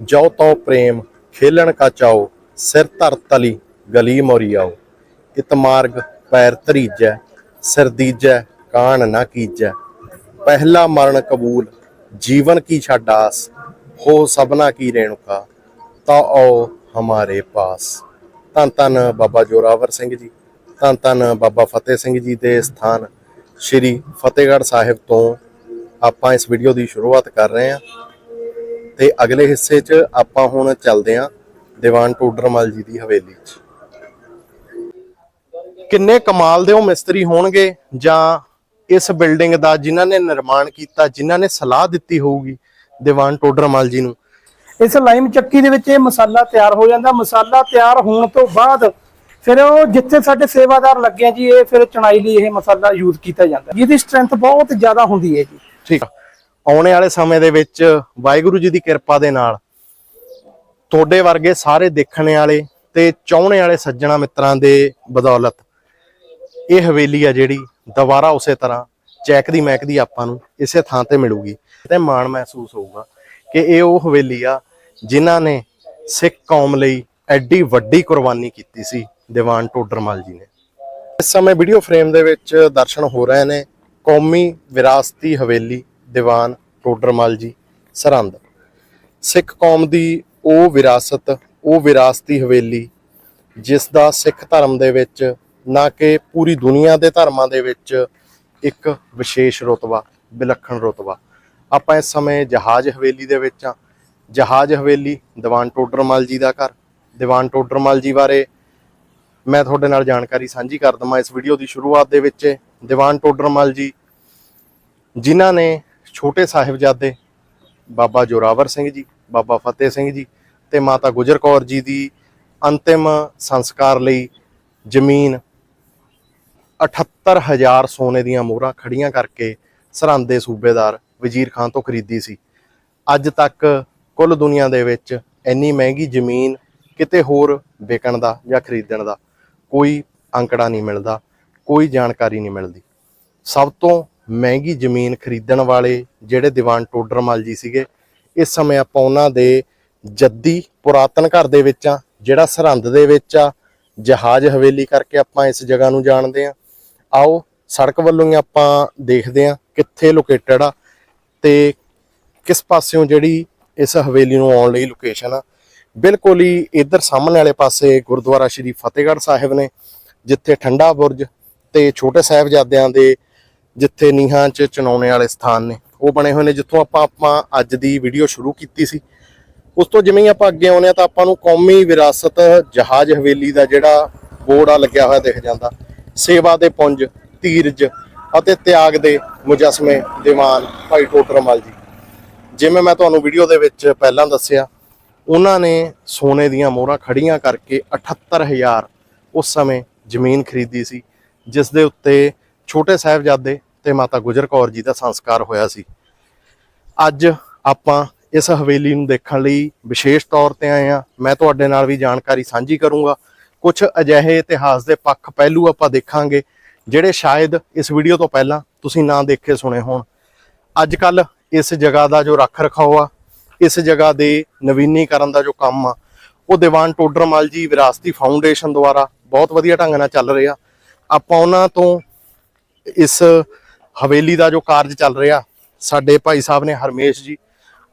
ਜੋ ਤੋ ਪ੍ਰੇਮ, ਖੇਲਣ ਕਾ ਚਾਓ, ਸਿਰ ਧਰ ਤਲੀ, ਗਲੀ ਮੋਰੀ ਆਓ। ਇਤ ਮਾਰਗ ਪੈਰ ਧਰੀਜੈ, ਸਿਰ ਦੀਜੈ, ਕਾਣ ਨਾ ਕੀਜੈ। ਪਹਿਲਾ ਮਰਨ ਕਬੂਲ, ਜੀਵਨ ਕੀ ਛੱਡ ਆਸ, ਹੋ ਸਭਨਾ ਕੀ ਰੇਣੁਕਾ, ਤਾ ਆਓ ਹਮਾਰੇ ਪਾਸ। ਧੰਨ ਧੰਨ ਬਾਬਾ ਜੋਰਾਵਰ ਸਿੰਘ ਜੀ, ਧੰਨ ਧੰਨ ਬਾਬਾ ਫਤਿਹ ਸਿੰਘ ਜੀ ਦੇ ਸਥਾਨ, ਸ਼੍ਰੀ ਫਤਿਹਗੜ੍ਹ ਸਾਹਿਬ ਤੋਂ ਆਪਾਂ ਇਸ ਵੀਡੀਓ ਦੀ ਸ਼ੁਰੂਆਤ ਕਰ ਰਹੇ ਹਾਂ। ਤੇ ਅਗਲੇ ਹਿੱਸੇ 'ਚ ਆਪਾਂ ਹੁਣ ਚੱਲਦੇ ਹਾਂ ਦੀਵਾਨ ਟੋਡਰਮਲ ਜੀ ਦੀ ਹਵੇਲੀ 'ਚ। ਕਿੰਨੇ ਕਮਾਲ ਦੇ ਉਹ ਮਿਸਤਰੀ ਹੋਣਗੇ ਜਾਂ ਇਸ ਬਿਲਡਿੰਗ ਦਾ ਜਿਨ੍ਹਾਂ ਨੇ ਨਿਰਮਾਣ ਕੀਤਾ ਜਿਨ੍ਹਾਂ ਨੇ ਸਲਾਹ ਦਿੱਤੀ ਹੋਊਗੀ ਦੀਵਾਨ ਟੋਡਰਮਲ ਜੀ ਨੂੰ। ਇਸ ਲਾਈਮ ਚੱਕੀ ਦੇ ਵਿੱਚ ਇਹ ਮਸਾਲਾ ਤਿਆਰ ਹੋ ਜਾਂਦਾ। ਮਸਾਲਾ ਤਿਆਰ ਹੋਣ ਤੋਂ ਬਾਅਦ ਫਿਰ ਉਹ ਜਿੱਥੇ ਸਾਡੇ ਸੇਵਾਦਾਰ ਲੱਗੇ ਆ ਜੀ ਇਹ ਫਿਰ ਚਣਾਈ ਲਈ ਇਹ ਮਸਾਲਾ ਯੂਜ਼ ਕੀਤਾ ਜਾਂਦਾ। ਜਿਹਦੀ ਸਟਰੈਂਥ ਬਹੁਤ ਜ਼ਿਆਦਾ ਹੁੰਦੀ ਹੈ ਜੀ। ਠੀਕ ਆ। ਆਉਣੇ ਵਾਲੇ ਸਮੇਂ ਦੇ ਵਿੱਚ ਵਾਹਿਗੁਰੂ ਜੀ ਦੀ ਕਿਰਪਾ ਦੇ ਨਾਲ ਤੁਹਾਡੇ ਵਰਗੇ ਸਾਰੇ ਦੇਖਣ ਵਾਲੇ ਤੇ ਚਾਹਣੇ ਵਾਲੇ ਸੱਜਣਾ ਮਿੱਤਰਾਂ ਦੇ ਬਦੌਲਤ ਇਹ ਹਵੇਲੀ ਆ ਜਿਹੜੀ ਦੁਬਾਰਾ ਉਸੇ ਤਰ੍ਹਾਂ ਚੈੱਕ ਦੀ ਮੈਕ ਦੀ ਆਪਾਂ ਨੂੰ ਇਸੇ ਥਾਂ ਤੇ ਮਿਲੂਗੀ ਤੇ ਮਾਣ ਮਹਿਸੂਸ ਹੋਊਗਾ ਕਿ ਇਹ ਉਹ ਹਵੇਲੀ ਆ ਜਿਨ੍ਹਾਂ ਨੇ ਸਿੱਖ ਕੌਮ ਲਈ ਐਡੀ ਵੱਡੀ ਕੁਰਬਾਨੀ ਕੀਤੀ ਸੀ, ਦੀਵਾਨ ਟੋਡਰਮਲ ਜੀ ਨੇ। ਇਸ ਸਮੇਂ ਵੀਡੀਓ ਫਰੇਮ ਦੇ ਵਿੱਚ ਦਰਸ਼ਨ ਹੋ ਰਹੇ ਨੇ। ਕੌਮੀ ਵਿਰਾਸਤੀ ਹਵੇਲੀ, ਦੀਵਾਨ ਟੋਡਰਮਲ ਜੀ ਸਰਹੰਦ। ਸਿੱਖ ਕੌਮ ਦੀ ਉਹ ਵਿਰਾਸਤ, ਉਹ ਵਿਰਾਸਤੀ ਹਵੇਲੀ ਜਿਸ ਦਾ ਸਿੱਖ ਧਰਮ ਦੇ ਵਿੱਚ ਨਾ ਕਿ ਪੂਰੀ ਦੁਨੀਆ ਦੇ ਧਰਮਾਂ ਦੇ ਵਿੱਚ ਇੱਕ ਵਿਸ਼ੇਸ਼ ਰੁਤਬਾ, ਵਿਲੱਖਣ ਰੁਤਬਾ। ਆਪਾਂ ਇਸ ਸਮੇਂ ਜਹਾਜ਼ ਹਵੇਲੀ ਦੇ ਵਿੱਚ ਆ ਜਹਾਜ਼ ਹਵੇਲੀ ਦੀਵਾਨ ਟੋਡਰਮਲ ਜੀ ਦਾ ਘਰ। ਦੀਵਾਨ ਟੋਡਰਮਲ ਜੀ ਬਾਰੇ ਮੈਂ ਤੁਹਾਡੇ ਨਾਲ ਜਾਣਕਾਰੀ ਸਾਂਝੀ ਕਰ ਦਵਾਂ ਇਸ ਵੀਡੀਓ ਦੀ ਸ਼ੁਰੂਆਤ ਦੇ ਵਿੱਚ। ਦੀਵਾਨ ਟੋਡਰਮਲ ਜੀ ਜਿਨ੍ਹਾਂ ਨੇ ਛੋਟੇ ਸਾਹਿਬਜ਼ਾਦੇ ਬਾਬਾ ਜੋਰਾਵਰ ਸਿੰਘ ਜੀ, ਬਾਬਾ ਫਤਿਹ ਸਿੰਘ ਜੀ ਤੇ ਮਾਤਾ ਗੁਜਰ ਕੌਰ ਜੀ ਦੀ ਅੰਤਿਮ ਸੰਸਕਾਰ ਲਈ ਜ਼ਮੀਨ 78000 ਸੋਨੇ ਦੀਆਂ ਮੋਹਰਾਂ ਖੜੀਆਂ ਕਰਕੇ ਸਰਹੰਦ ਦੇ ਸੂਬੇਦਾਰ ਵਜ਼ੀਰ ਖਾਨ ਤੋਂ ਖਰੀਦੀ ਸੀ। ਅੱਜ ਤੱਕ ਕੁੱਲ ਦੁਨੀਆ ਦੇ ਵਿੱਚ ਇੰਨੀ ਮਹਿੰਗੀ ਜ਼ਮੀਨ ਕਿਤੇ ਹੋਰ ਵਿਕਣ ਦਾ ਜਾਂ ਖਰੀਦਣ ਦਾ ਕੋਈ ਅੰਕੜਾ ਨਹੀਂ ਮਿਲਦਾ, ਕੋਈ ਜਾਣਕਾਰੀ ਨਹੀਂ ਮਿਲਦੀ। ਸਭ ਤੋਂ ਮਹਿੰਗੀ ਜ਼ਮੀਨ ਖਰੀਦਣ ਵਾਲੇ ਜਿਹੜੇ ਦੀਵਾਨ ਟੋਡਰਮਲ ਜੀ ਸੀਗੇ, ਇਸ ਸਮੇਂ ਆਪਾਂ ਉਹਨਾਂ ਦੇ ਜੱਦੀ ਪੁਰਾਤਨ ਘਰ ਦੇ ਵਿੱਚ ਆ ਜਿਹੜਾ ਸਰਹੰਦ ਦੇ ਵਿੱਚ ਆ, ਜਹਾਜ਼ ਹਵੇਲੀ ਕਰਕੇ ਆਪਾਂ ਇਸ ਜਗ੍ਹਾ ਨੂੰ ਜਾਣਦੇ ਆ ਆਓ, ਸੜਕ ਵੱਲੋਂ ਹੀ ਆਪਾਂ ਦੇਖਦੇ ਆ ਕਿੱਥੇ ਲੋਕੇਟਡ ਆ ਤੇ ਕਿਸ ਪਾਸਿਓਂ ਜਿਹੜੀ ਇਸ ਹਵੇਲੀ ਨੂੰ ਆਉਣ ਲਈ ਲੋਕੇਸ਼ਨ ਆ। ਬਿਲਕੁਲ ਹੀ ਇਧਰ ਸਾਹਮਣੇ ਵਾਲੇ ਪਾਸੇ ਗੁਰਦੁਆਰਾ ਸ਼੍ਰੀ ਫਤਿਹਗੜ੍ਹ ਸਾਹਿਬ ਨੇ, ਜਿੱਥੇ ਠੰਡਾ ਬੁਰਜ ਤੇ ਛੋਟੇ ਸਾਹਿਬਜ਼ਾਦਿਆਂ ਦੇ ਜਿੱਥੇ ਨੀਹਾਂ 'ਚ ਚਨਾਉਣੇ ਵਾਲੇ ਸਥਾਨ ਨੇ। ਉਹ ਬਣੇ ਹੋਏ ਨੇ ਜਿੱਥੋਂ ਆਪਾਂ ਆਪਾਂ ਅੱਜ ਦੀ ਵੀਡੀਓ ਸ਼ੁਰੂ ਕੀਤੀ ਸੀ। ਉਸ ਤੋਂ ਜਿਵੇਂ ਹੀ ਆਪਾਂ ਅੱਗੇ ਆਉਂਦੇ ਆ ਤਾਂ ਆਪਾਂ ਨੂੰ ਕੌਮੀ ਵਿਰਾਸਤ, ਜਹਾਜ਼ ਹਵੇਲੀ ਦਾ ਜਿਹੜਾ ਬੋਰਡ ਆ ਲੱਗਿਆ ਹੋਇਆ ਦਿਖ ਜਾਂਦਾ। ਸੇਵਾ ਦੇ ਪੁੰਜ ਧੀਰਜ ਅਤੇ ਤਿਆਗ ਦੇ ਮੁਜਸਮੇ ਦੀਵਾਨ ਭਾਈ ਟੋਟਰਮਲ ਜੀ। ਜਿਵੇਂ ਮੈਂ ਤੁਹਾਨੂੰ ਵੀਡੀਓ ਦੇ ਵਿੱਚ ਪਹਿਲਾਂ ਦੱਸਿਆ, ਉਹਨਾਂ ਨੇ ਸੋਨੇ ਦੀਆਂ ਮੋਹਰਾਂ ਖੜੀਆਂ ਕਰਕੇ 78000 ਉਸ ਸਮੇਂ ਜ਼ਮੀਨ ਖਰੀਦੀ ਸੀ, ਜਿਸ ਦੇ ਉੱਤੇ ਛੋਟੇ ਸਾਹਿਬਜ਼ਾਦੇ ਤੇ ਮਾਤਾ ਗੁਜਰ ਕੌਰ ਜੀ ਦਾ ਸੰਸਕਾਰ ਹੋਇਆ ਸੀ। ਅੱਜ ਆਪਾਂ ਇਸ ਹਵੇਲੀ ਨੂੰ ਦੇਖਣ ਲਈ ਵਿਸ਼ੇਸ਼ ਤੌਰ ਤੇ ਆਏ ਆ ਮੈਂ ਤੁਹਾਡੇ ਨਾਲ ਵੀ ਜਾਣਕਾਰੀ ਸਾਂਝੀ ਕਰੂੰਗਾ। ਕੁਝ ਅਜਿਹੇ ਇਤਿਹਾਸ ਦੇ ਪੱਖ ਪਹਿਲੂ ਆਪਾਂ ਦੇਖਾਂਗੇ, ਜਿਹੜੇ ਸ਼ਾਇਦ ਇਸ ਵੀਡੀਓ ਤੋਂ ਪਹਿਲਾਂ ਤੁਸੀਂ ਨਾ ਦੇਖੇ ਸੁਣੇ ਹੋਣ। ਅੱਜ ਕੱਲ ਇਸ ਜਗ੍ਹਾ ਦਾ ਜੋ ਰੱਖ ਰਖਾਓ ਆ, ਇਸ ਜਗ੍ਹਾ ਦੇ ਨਵੀਨੀਕਰਨ ਦਾ ਜੋ ਕੰਮ ਆ, ਉਹ ਦੀਵਾਨ ਟੋਡਰਮਲ ਜੀ ਵਿਰਾਸਤੀ ਫਾਊਂਡੇਸ਼ਨ ਦੁਆਰਾ ਬਹੁਤ ਵਧੀਆ ਢੰਗ ਨਾਲ ਚੱਲ ਰਿਹਾ। ਆਪਾਂ ਉਹਨਾਂ ਤੋਂ ਇਸ ਹਵੇਲੀ ਦਾ ਜੋ ਕਾਰਜ ਚੱਲ ਰਿਹਾ, ਸਾਡੇ ਭਾਈ ਸਾਹਿਬ ਨੇ ਹਰਮੇਸ਼ ਜੀ,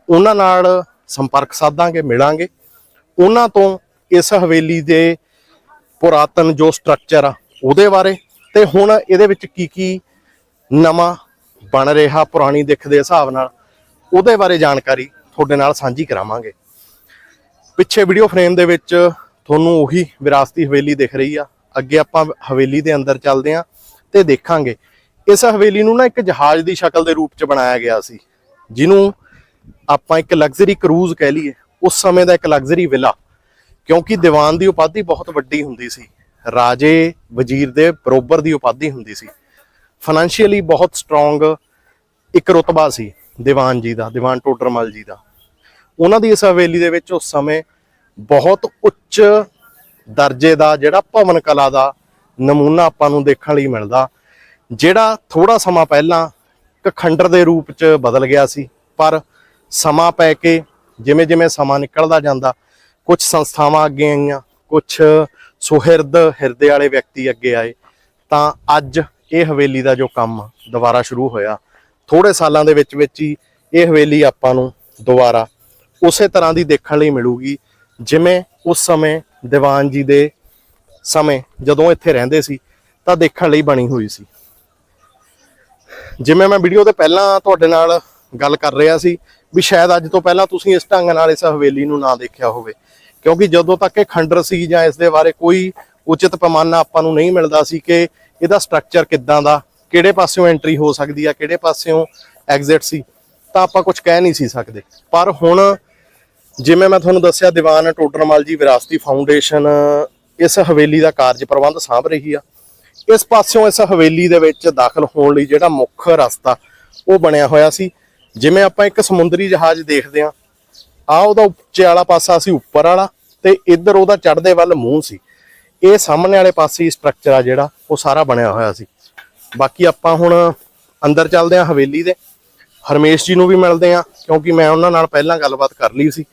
ਉਹਨਾਂ ਨਾਲ ਸੰਪਰਕ ਸਾਧਾਂਗੇ, ਮਿਲਾਂਗੇ। ਉਹਨਾਂ ਤੋਂ ਇਸ ਹਵੇਲੀ ਦੇ ਪੁਰਾਤਨ ਜੋ ਸਟਰਕਚਰ ਆ, ਉਹਦੇ ਬਾਰੇ ਤੇ ਹੁਣ ਇਹਦੇ ਵਿੱਚ ਕੀ ਕੀ ਨਵਾਂ ਬਣ ਰਿਹਾ, ਪੁਰਾਣੀ ਦਿੱਖ ਦੇ ਹਿਸਾਬ ਨਾਲ, ਉਹਦੇ ਬਾਰੇ ਜਾਣਕਾਰੀ ਤੁਹਾਡੇ ਨਾਲ ਸਾਂਝੀ ਕਰਾਵਾਂਗੇ। ਪਿੱਛੇ ਵੀਡੀਓ ਫਰੇਮ ਦੇ ਵਿੱਚ ਤੁਹਾਨੂੰ ਉਹੀ ਵਿਰਾਸਤੀ ਹਵੇਲੀ ਦਿਖ ਰਹੀ ਆ। ਅੱਗੇ ਆਪਾਂ ਹਵੇਲੀ ਦੇ ਅੰਦਰ ਚੱਲਦੇ ਆ ਤੇ ਦੇਖਾਂਗੇ ਇਸ ਹਵੇਲੀ ਨੂੰ ਨਾ ਇੱਕ ਜਹਾਜ਼ ਦੀ ਸ਼ਕਲ ਦੇ ਰੂਪ ਚ ਬਣਾਇਆ ਗਿਆ ਸੀ, ਜਿਹਨੂੰ ਆਪਾਂ ਇੱਕ ਲਗਜ਼ਰੀ ਕਰੂਜ਼ ਕਹਿ ਲਈਏ। ਉਸ ਸਮੇਂ ਦਾ ਇੱਕ ਲਗਜ਼ਰੀ ਵਿਲਾ ਕਿਉਂਕਿ ਦੀਵਾਨ ਦੀ ਉਪਾਧੀ ਬਹੁਤ ਵੱਡੀ ਹੁੰਦੀ ਸੀ। ਰਾਜੇ ਵਜ਼ੀਰ ਦੇ ਬਰੋਬਰ ਦੀ ਉਪਾਧੀ ਹੁੰਦੀ ਸੀ। ਫਾਈਨੈਂਸ਼ੀਅਲੀ ਬਹੁਤ ਸਟਰੋਂਗ ਇੱਕ ਰੁਤਬਾ ਸੀ ਦੀਵਾਨ ਜੀ ਦਾ, ਦੀਵਾਨ ਟੋਡਰਮਲ ਜੀ ਦਾ। ਉਹਨਾਂ ਦੀ ਇਸ ਹਵੇਲੀ ਦੇ ਵਿੱਚ ਉਸ ਸਮੇਂ ਬਹੁਤ ਉੱਚ ਦਰਜੇ ਦਾ ਜਿਹੜਾ ਭਵਨ ਕਲਾ ਦਾ ਨਮੂਨਾ ਆਪਾਂ ਨੂੰ ਦੇਖਣ ਲਈ ਮਿਲਦਾ। ਜਿਹੜਾ ਥੋੜਾ ਸਮਾਂ ਪਹਿਲਾਂ ਇੱਕ ਖੰਡਰ ਦੇ ਰੂਪ ਚ ਬਦਲ ਗਿਆ ਸੀ, ਪਰ ਸਮਾਂ ਪੈ ਕੇ ਜਿਵੇਂ ਜਿਵੇਂ ਸਮਾਂ ਨਿਕਲਦਾ ਜਾਂਦਾ ਕੁਝ ਸੰਸਥਾਵਾਂ ਅੱਗੇ ਆਈਆਂ ਕੁਝ ਸੁਹਿਰਦ ਹਿਰਦੇ ਵਾਲੇ ਵਿਅਕਤੀ ਅੱਗੇ ਆਏ, ਤਾਂ ਅੱਜ ਇਹ ਹਵੇਲੀ ਦਾ ਜੋ ਕੰਮ ਦੁਬਾਰਾ ਸ਼ੁਰੂ ਹੋਇਆ ਥੋੜੇ ਸਾਲਾਂ ਦੇ ਵਿੱਚ ਵਿੱਚ ਹੀ ਇਹ ਹਵੇਲੀ ਆਪਾਂ ਨੂੰ ਦੁਬਾਰਾ ਉਸੇ ਤਰ੍ਹਾਂ ਦੀ ਦੇਖਣ ਲਈ ਮਿਲੂਗੀ, ਜਿਵੇਂ ਉਸ ਸਮੇਂ ਦੀਵਾਨ ਜੀ ਦੇ ਸਮੇਂ ਜਦੋਂ ਇੱਥੇ ਰਹਿੰਦੇ ਸੀ, ਤਾਂ ਦੇਖਣ ਲਈ ਬਣੀ ਹੋਈ ਸੀ। ਜਿਵੇਂ ਮੈਂ ਵੀਡੀਓ ਤੇ ਪਹਿਲਾਂ ਤੁਹਾਡੇ ਨਾਲ ਗੱਲ ਕਰ ਰਿਹਾ ਸੀ ਵੀ ਸ਼ਾਇਦ ਅੱਜ ਤੋਂ ਪਹਿਲਾਂ ਤੁਸੀਂ ਇਸ ਢੰਗ ਨਾਲ ਇਸ ਹਵੇਲੀ ਨੂੰ ਨਾ ਦੇਖਿਆ ਹੋਵੇ। ਕਿਉਂਕਿ ਜਦੋਂ ਤੱਕ ਇਹ ਖੰਡਰ ਸੀ ਜਾਂ ਇਸ ਦੇ ਬਾਰੇ ਕੋਈ ਉਚਿਤ ਪੈਮਾਨਾ ਆਪਾਂ ਨੂੰ ਨਹੀਂ ਮਿਲਦਾ ਸੀ ਕਿ ਇਹਦਾ ਸਟਰਕਚਰ ਕਿੱਦਾਂ ਦਾ, ਕਿਹੜੇ ਪਾਸਿਓਂ ਐਂਟਰੀ ਹੋ ਸਕਦੀ ਆ, ਕਿਹੜੇ ਪਾਸਿਓਂ ਐਗਜ਼ਿਟ ਸੀ, ਤਾਂ ਆਪਾਂ ਕੁਝ ਕਹਿ ਨਹੀਂ ਸੀ ਸਕਦੇ। ਪਰ ਹੁਣ ਜਿਵੇਂ ਮੈਂ ਤੁਹਾਨੂੰ ਦੱਸਿਆ, ਦੀਵਾਨ ਟੋਡਰਮਲ ਜੀ ਵਿਰਾਸਤੀ ਫਾਊਂਡੇਸ਼ਨ ਇਸ ਹਵੇਲੀ ਦਾ ਕਾਰਜ ਪ੍ਰਬੰਧ ਸਾਂਭ ਰਹੀ ਆ। ਇਸ ਪਾਸਿਓਂ ਇਸ ਹਵੇਲੀ ਦੇ ਵਿੱਚ ਦਾਖਲ ਹੋਣ ਲਈ ਜਿਹੜਾ ਮੁੱਖ ਰਸਤਾ ਉਹ ਬਣਿਆ ਹੋਇਆ ਸੀ। ਜਿਵੇਂ ਆਪਾਂ ਇੱਕ ਸਮੁੰਦਰੀ ਜਹਾਜ਼ ਦੇਖਦੇ ਆ ਆ ਉਹਦਾ ਉੱਚੇ ਵਾਲਾ ਪਾਸਾ ਸੀ, ਉੱਪਰ ਵਾਲਾ ਤੇ ਇੱਧਰ ਉਹਦਾ ਚੜ੍ਹਦੇ ਵੱਲ ਮੂੰਹ ਸੀ। ਇਹ ਸਾਹਮਣੇ ਵਾਲੇ ਪਾਸੇ ਸਟਰਕਚਰ ਆ ਜਿਹੜਾ, ਉਹ ਸਾਰਾ ਬਣਿਆ ਹੋਇਆ ਸੀ। ਬਾਕੀ ਆਪਾਂ ਹੁਣ ਅੰਦਰ ਚੱਲਦੇ ਆ ਹਵੇਲੀ ਦੇ। ਹਰਮੇਸ਼ ਜੀ ਨੂੰ ਵੀ ਮਿਲਦੇ ਆ ਕਿਉਂਕਿ ਮੈਂ ਉਹਨਾਂ ਨਾਲ ਪਹਿਲਾਂ ਗੱਲਬਾਤ ਕਰ ਲਈ ਸੀ।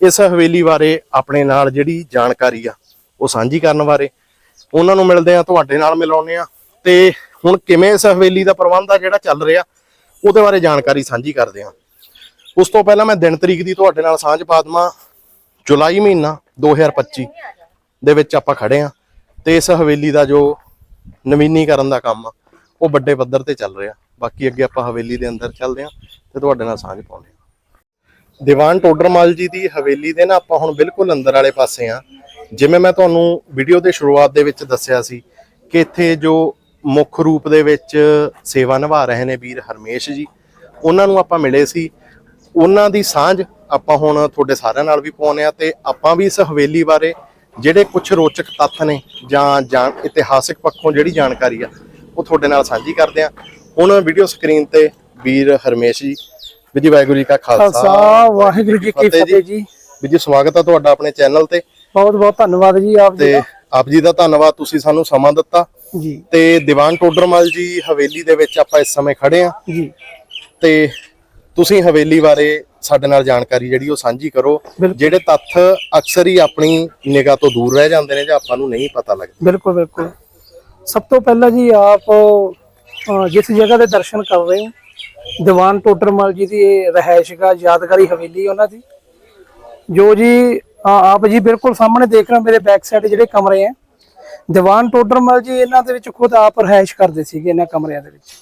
ਇਸ ਹਵੇਲੀ ਬਾਰੇ ਆਪਣੇ ਨਾਲ ਜਿਹੜੀ ਜਾਣਕਾਰੀ ਆ, ਉਹ ਸਾਂਝੀ ਕਰਨ ਬਾਰੇ ਉਹਨਾਂ ਨੂੰ ਮਿਲਦੇ ਆ ਤੁਹਾਡੇ ਨਾਲ ਮਿਲਾਉਂਦੇ ਆ ਤੇ ਹੁਣ ਕਿਵੇਂ ਇਸ ਹਵੇਲੀ ਦਾ ਪ੍ਰਬੰਧ ਆ, ਜਿਹੜਾ ਚੱਲ ਰਿਹਾ, ਉਹਦੇ ਬਾਰੇ ਜਾਣਕਾਰੀ ਸਾਂਝੀ ਕਰਦੇ ਆ ਉਸ ਤੋਂ ਪਹਿਲਾਂ ਮੈਂ ਦਿਨ ਤਰੀਕ ਦੀ ਤੁਹਾਡੇ ਨਾਲ ਸਾਂਝ ਪਾ ਦੇਵਾਂ। ਜੁਲਾਈ ਮਹੀਨਾ 2025 ਦੇ ਵਿੱਚ ਆਪਾਂ ਖੜੇ ਆ ਤੇ ਇਸ ਹਵੇਲੀ ਦਾ ਜੋ ਨਵੀਨੀਕਰਨ ਦਾ ਕੰਮ ਆ, ਉਹ ਵੱਡੇ ਪੱਧਰ ਤੇ ਚੱਲ ਰਿਹਾ। ਬਾਕੀ ਅੱਗੇ ਆਪਾਂ ਹਵੇਲੀ ਦੇ ਅੰਦਰ ਚੱਲਦੇ ਆ ਤੇ ਤੁਹਾਡੇ ਨਾਲ ਸਾਂਝ ਪਾਉਂਦੇ ਆ ਦੀਵਾਨ ਟੋਡਰਮਲ ਜੀ ਦੀ ਹਵੇਲੀ ਦੇ ਨਾ ਆਪਾਂ ਹੁਣ ਬਿਲਕੁਲ ਅੰਦਰ ਵਾਲੇ ਪਾਸੇ ਆ ਜਿਵੇਂ ਮੈਂ ਤੁਹਾਨੂੰ ਵੀਡੀਓ ਦੇ ਸ਼ੁਰੂਆਤ ਦੇ ਵਿੱਚ ਦੱਸਿਆ ਸੀ ਕਿ ਇੱਥੇ ਜੋ ਮੁੱਖ ਰੂਪ ਦੇ ਵਿੱਚ ਸੇਵਾ ਨਿਭਾ ਰਹੇ ਨੇ ਵੀਰ ਹਰਮੇਸ਼ ਜੀ ਉਹਨਾਂ ਨੂੰ ਆਪਾਂ ਮਿਲੇ ਸੀ। ਉਹਨਾਂ ਦੀ ਸਾਂਝ ਆਪਾਂ ਹੁਣ ਤੁਹਾਡੇ ਸਾਰਿਆਂ ਨਾਲ ਵੀ ਪਾਉਨੇ ਆ ਤੇ ਆਪਾਂ ਵੀ ਇਸ ਹਵੇਲੀ ਬਾਰੇ ਜਿਹੜੇ ਕੁਝ ਰੋਚਕ ਤੱਥ ਨੇ ਜਾਂ ਇਤਿਹਾਸਿਕ ਪੱਖੋਂ ਜਿਹੜੀ ਜਾਣਕਾਰੀ ਆ ਉਹ ਤੁਹਾਡੇ ਨਾਲ ਸਾਂਝੀ ਕਰਦੇ ਆ ਹੁਣ ਵੀਡੀਓ ਸਕਰੀਨ ਤੇ ਵੀਰ ਹਰਮੇਸ਼ ਜੀ ਵੀਰ ਜੀ ਵਾਹਿਗੁਰੂ ਜੀ ਕਾ ਖਾਲਸਾ। ਵਾਹਿਗੁਰੂ ਜੀ ਕੀ ਫਤਿਹ ਜੀ। ਫਤਿਹ ਜੀ। ਵੀਰ ਜੀ ਸਵਾਗਤ ਆ ਤੁਹਾਡਾ ਆਪਣੇ ਚੈਨਲ ਤੇ। ਬਹੁਤ ਬਹੁਤ ਧੰਨਵਾਦ ਜੀ ਆਪ ਜੀ ਦਾ। ਆਪ ਜੀ ਦਾ ਧੰਨਵਾਦ ਤੁਸੀਂ ਸਾਨੂੰ ਸਮਾਂ ਦਿੱਤਾ। ਜੀ। ਤੇ ਦੀਵਾਨ ਟੋਡਰਮਲ ਜੀ ਹਵੇਲੀ ਦੇ ਵਿੱਚ ਆਪਾਂ ਇਸ ਸਮੇਂ ਖੜੇ ਆ ਜੀ। ਤੇ ਤੁਸੀਂ ਹਵੇਲੀ ਬਾਰੇ ਸਾਡੇ ਨਾਲ ਜਾਣਕਾਰੀ ਜਿਹੜੀ ਉਹ ਸਾਂਝੀ ਕਰੋ। ਜਿਹੜੇ ਤੱਥ ਅਕਸਰ ਹੀ ਆਪਣੀ ਨਿਗਾਹ ਤੋਂ ਦੂਰ ਰਹਿ ਜਾਂਦੇ ਨੇ ਜਾਂ ਆਪਾਂ ਨੂੰ ਨਹੀਂ ਪਤਾ ਲੱਗਦਾ। ਬਿਲਕੁਲ ਬਿਲਕੁਲ। ਸਭ ਤੋਂ ਪਹਿਲਾਂ ਜੀ ਆਪ ਜਿਸ ਜਗ੍ਹਾ ਦੇ ਦਰਸ਼ਨ ਕਰ ਰਹੇ ਹੋ ਦੀਵਾਨ ਟੋਟਰਮਲ ਜੀ ਦੀ ਇਹ ਰਿਹਾਇਸ਼ਗਾ ਯਾਦਗਾਰੀ ਹਵੇਲੀ ਉਹਨਾਂ ਦੀ। ਜੋ ਜੀ ਆਪ ਜੀ ਬਿਲਕੁਲ ਸਾਹਮਣੇ ਦੇਖ ਰਹੇ ਮੇਰੇ ਬੈਕ ਸਾਈਡ ਜਿਹੜੇ ਕਮਰੇ ਆ। ਦੀਵਾਨ ਟੋਡਰ ਟੋਡਰਮਲ ਜੀ, ਇਹਨਾਂ ਦੇ ਵਿੱਚ ਖੁਦ ਆਪ ਰਹਿائش ਕਰਦੇ ਸੀਗੇ ਇਹਨਾਂ ਕਮਰਿਆਂ ਦੇ ਵਿੱਚ।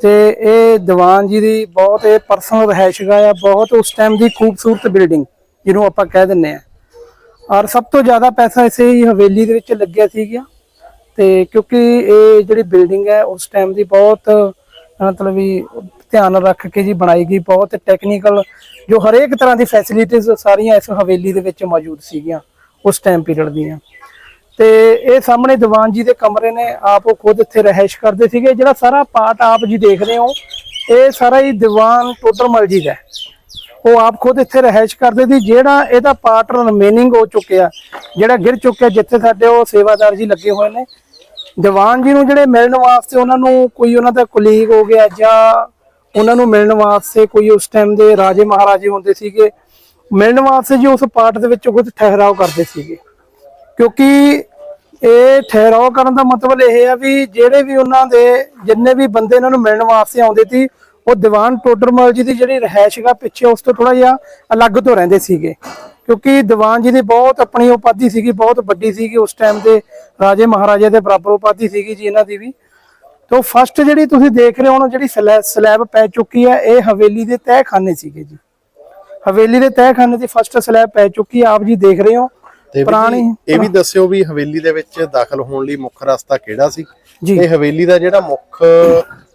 ਤੇ ਇਹ ਦੀਵਾਨ ਜੀ ਦੀ ਬਹੁਤ ਇਹ ਪਰਸਨਲ ਰਹਿਸ਼ਗਾ ਆ, ਬਹੁਤ ਉਸ ਟਾਈਮ ਦੀ ਖੂਬਸੂਰਤ ਬਿਲਡਿੰਗ ਜਿਹਨੂੰ ਆਪਾਂ ਕਹਿ ਦਿੰਨੇ ਆ। ਔਰ ਸਭ ਤੋਂ ਜ਼ਿਆਦਾ ਪੈਸਾ ਇਸੇ ਹੀ ਹਵੇਲੀ ਦੇ ਵਿੱਚ ਲੱਗਿਆ ਸੀਗਾ। ਤੇ ਕਿਉਂਕਿ ਇਹ ਜਿਹੜੀ ਬਿਲਡਿੰਗ ਹੈ, ਉਸ ਟਾਈਮ ਦੀ ਬਹੁਤ, ਮਤਲਬ ਵੀ ਧਿਆਨ ਰੱਖ ਕੇ ਜੀ ਬਣਾਈ ਗਈ, ਬਹੁਤ ਟੈਕਨੀਕਲ ਜੋ ਹਰੇਕ ਤਰ੍ਹਾਂ ਦੀ ਫੈਸਿਲਿਟੀਜ਼ ਸਾਰੀਆਂ ਇਸ ਹਵੇਲੀ ਦੇ ਵਿੱਚ ਮੌਜੂਦ ਸੀਗੀਆਂ, ਉਸ ਟਾਈਮ ਪੀਰੀਅਡ ਦੀਆਂ। ਤੇ ਇਹ ਸਾਹਮਣੇ ਦੀਵਾਨ ਜੀ ਦੇ ਕਮਰੇ ਨੇ, ਆਪ ਉਹ ਖੁਦ ਇੱਥੇ ਰਹਿائش ਕਰਦੇ ਸੀਗੇ। ਜਿਹੜਾ ਸਾਰਾ ਪਾਰਟ ਆਪ ਜੀ ਦੇਖ ਰਹੇ ਹੋ, ਇਹ ਸਾਰਾ ਹੀ ਦੀਵਾਨ ਟੋਟਰਮਲ ਜੀ ਦਾ ਉਹ ਆਪ ਖੁਦ ਇੱਥੇ ਰਹਿائش ਕਰਦੇ ਸੀ। ਜਿਹੜਾ ਇਹਦਾ ਪਾਰਟ ਰਿਮੇਨਿੰਗ ਹੋ ਚੁੱਕਿਆ, ਜਿਹੜਾ ਗਿਰ ਚੁੱਕਿਆ, ਜਿੱਥੇ ਸਾਡੇ ਉਹ ਸੇਵਾਦਾਰ ਜੀ ਲੱਗੇ ਹੋਏ ਨੇ। ਦੀਵਾਨ ਜੀ ਨੂੰ ਜਿਹੜੇ ਮਿਲਣ ਵਾਸਤੇ ਉਹਨਾਂ ਨੂੰ ਕੋਈ ਉਹਨਾਂ ਦਾ ਕੁਲੀਗ ਹੋ ਗਿਆ ਜਾਂ ਉਹਨਾਂ ਨੂੰ ਮਿਲਣ ਵਾਸਤੇ ਕੋਈ ਉਸ ਟਾਈਮ ਦੇ ਰਾਜੇ ਮਹਾਰਾਜੇ ਹੁੰਦੇ ਸੀਗੇ, ਮਿਲਣ ਵਾਸਤੇ ਜੀ ਉਸ ਪਾਰਟ ਦੇ ਵਿੱਚ ਉਹ ਠਹਿਰਾਓ ਕਰਦੇ ਸੀਗੇ। ਕਿਉਂਕਿ ਇਹ ਠਹਿਰਾਓ ਕਰਨ ਦਾ ਮਤਲਬ ਇਹ ਆ ਵੀ ਜਿਹੜੇ ਵੀ ਉਹਨਾਂ ਦੇ ਜਿੰਨੇ ਵੀ ਬੰਦੇ ਇਹਨਾਂ ਨੂੰ ਮਿਲਣ ਵਾਸਤੇ ਆਉਂਦੇ ਸੀ, ਉਹ ਦੀਵਾਨ ਟੋਡਰਮਲ ਜੀ ਦੀ ਜਿਹੜੀ ਰਹਿائشਗਾ ਪਿੱਛੇ ਉਸ ਤੋਂ ਥੋੜਾ ਜਿਹਾ ਅਲੱਗ ਤੋਂ ਰਹਿੰਦੇ ਸੀਗੇ। ਕਿਉਂਕਿ ਦੀਵਾਨ ਜੀ ਦੀ ਬਹੁਤ ਆਪਣੀ ਉਪਾਧੀ ਸੀਗੀ, ਬਹੁਤ ਵੱਡੀ ਸੀਗੀ ਉਸ ਟਾਈਮ ਦੇ ਰਾਜੇ ਮਹਾਰਾਜੇ ਦੇ ਬਰਾਬਰ ਉਪਾਧੀ ਸੀਗੀ ਜੀ ਇਹਨਾਂ ਦੀ ਵੀ। ਤੋਂ ਫਸਟ ਜਿਹੜੀ ਤੁਸੀਂ ਦੇਖ ਰਹੇ ਹੋ ਜਿਹੜੀ ਸਲੈ- ਸਲੈਬ ਪੈ ਚੁੱਕੀ ਹੈ ਇਹ ਹਵੇਲੀ ਦੇ ਤਹਿਖਾਨੇ ਸੀਗੇ ਜੀ। ਹਵੇਲੀ ਦੇ ਤਹਿਖਾਨੇ ਦੀ ਫਸਟ ਸਲੈਬ ਪੈ ਚੁੱਕੀ ਹੈ ਆਪ ਜੀ ਦੇਖ ਰਹੇ ਹੋ। ਪੁਰਾਣੀ ਇਹ ਵੀ ਦੱਸਿਓ ਵੀ ਹਵੇਲੀ ਦੇ ਵਿੱਚ ਦਾਖਲ ਹੋਣ ਲਈ ਮੁੱਖ ਰਸਤਾ ਕਿਹੜਾ ਸੀ? ਤੇ ਹਵੇਲੀ ਦਾ ਜਿਹੜਾ ਮੁੱਖ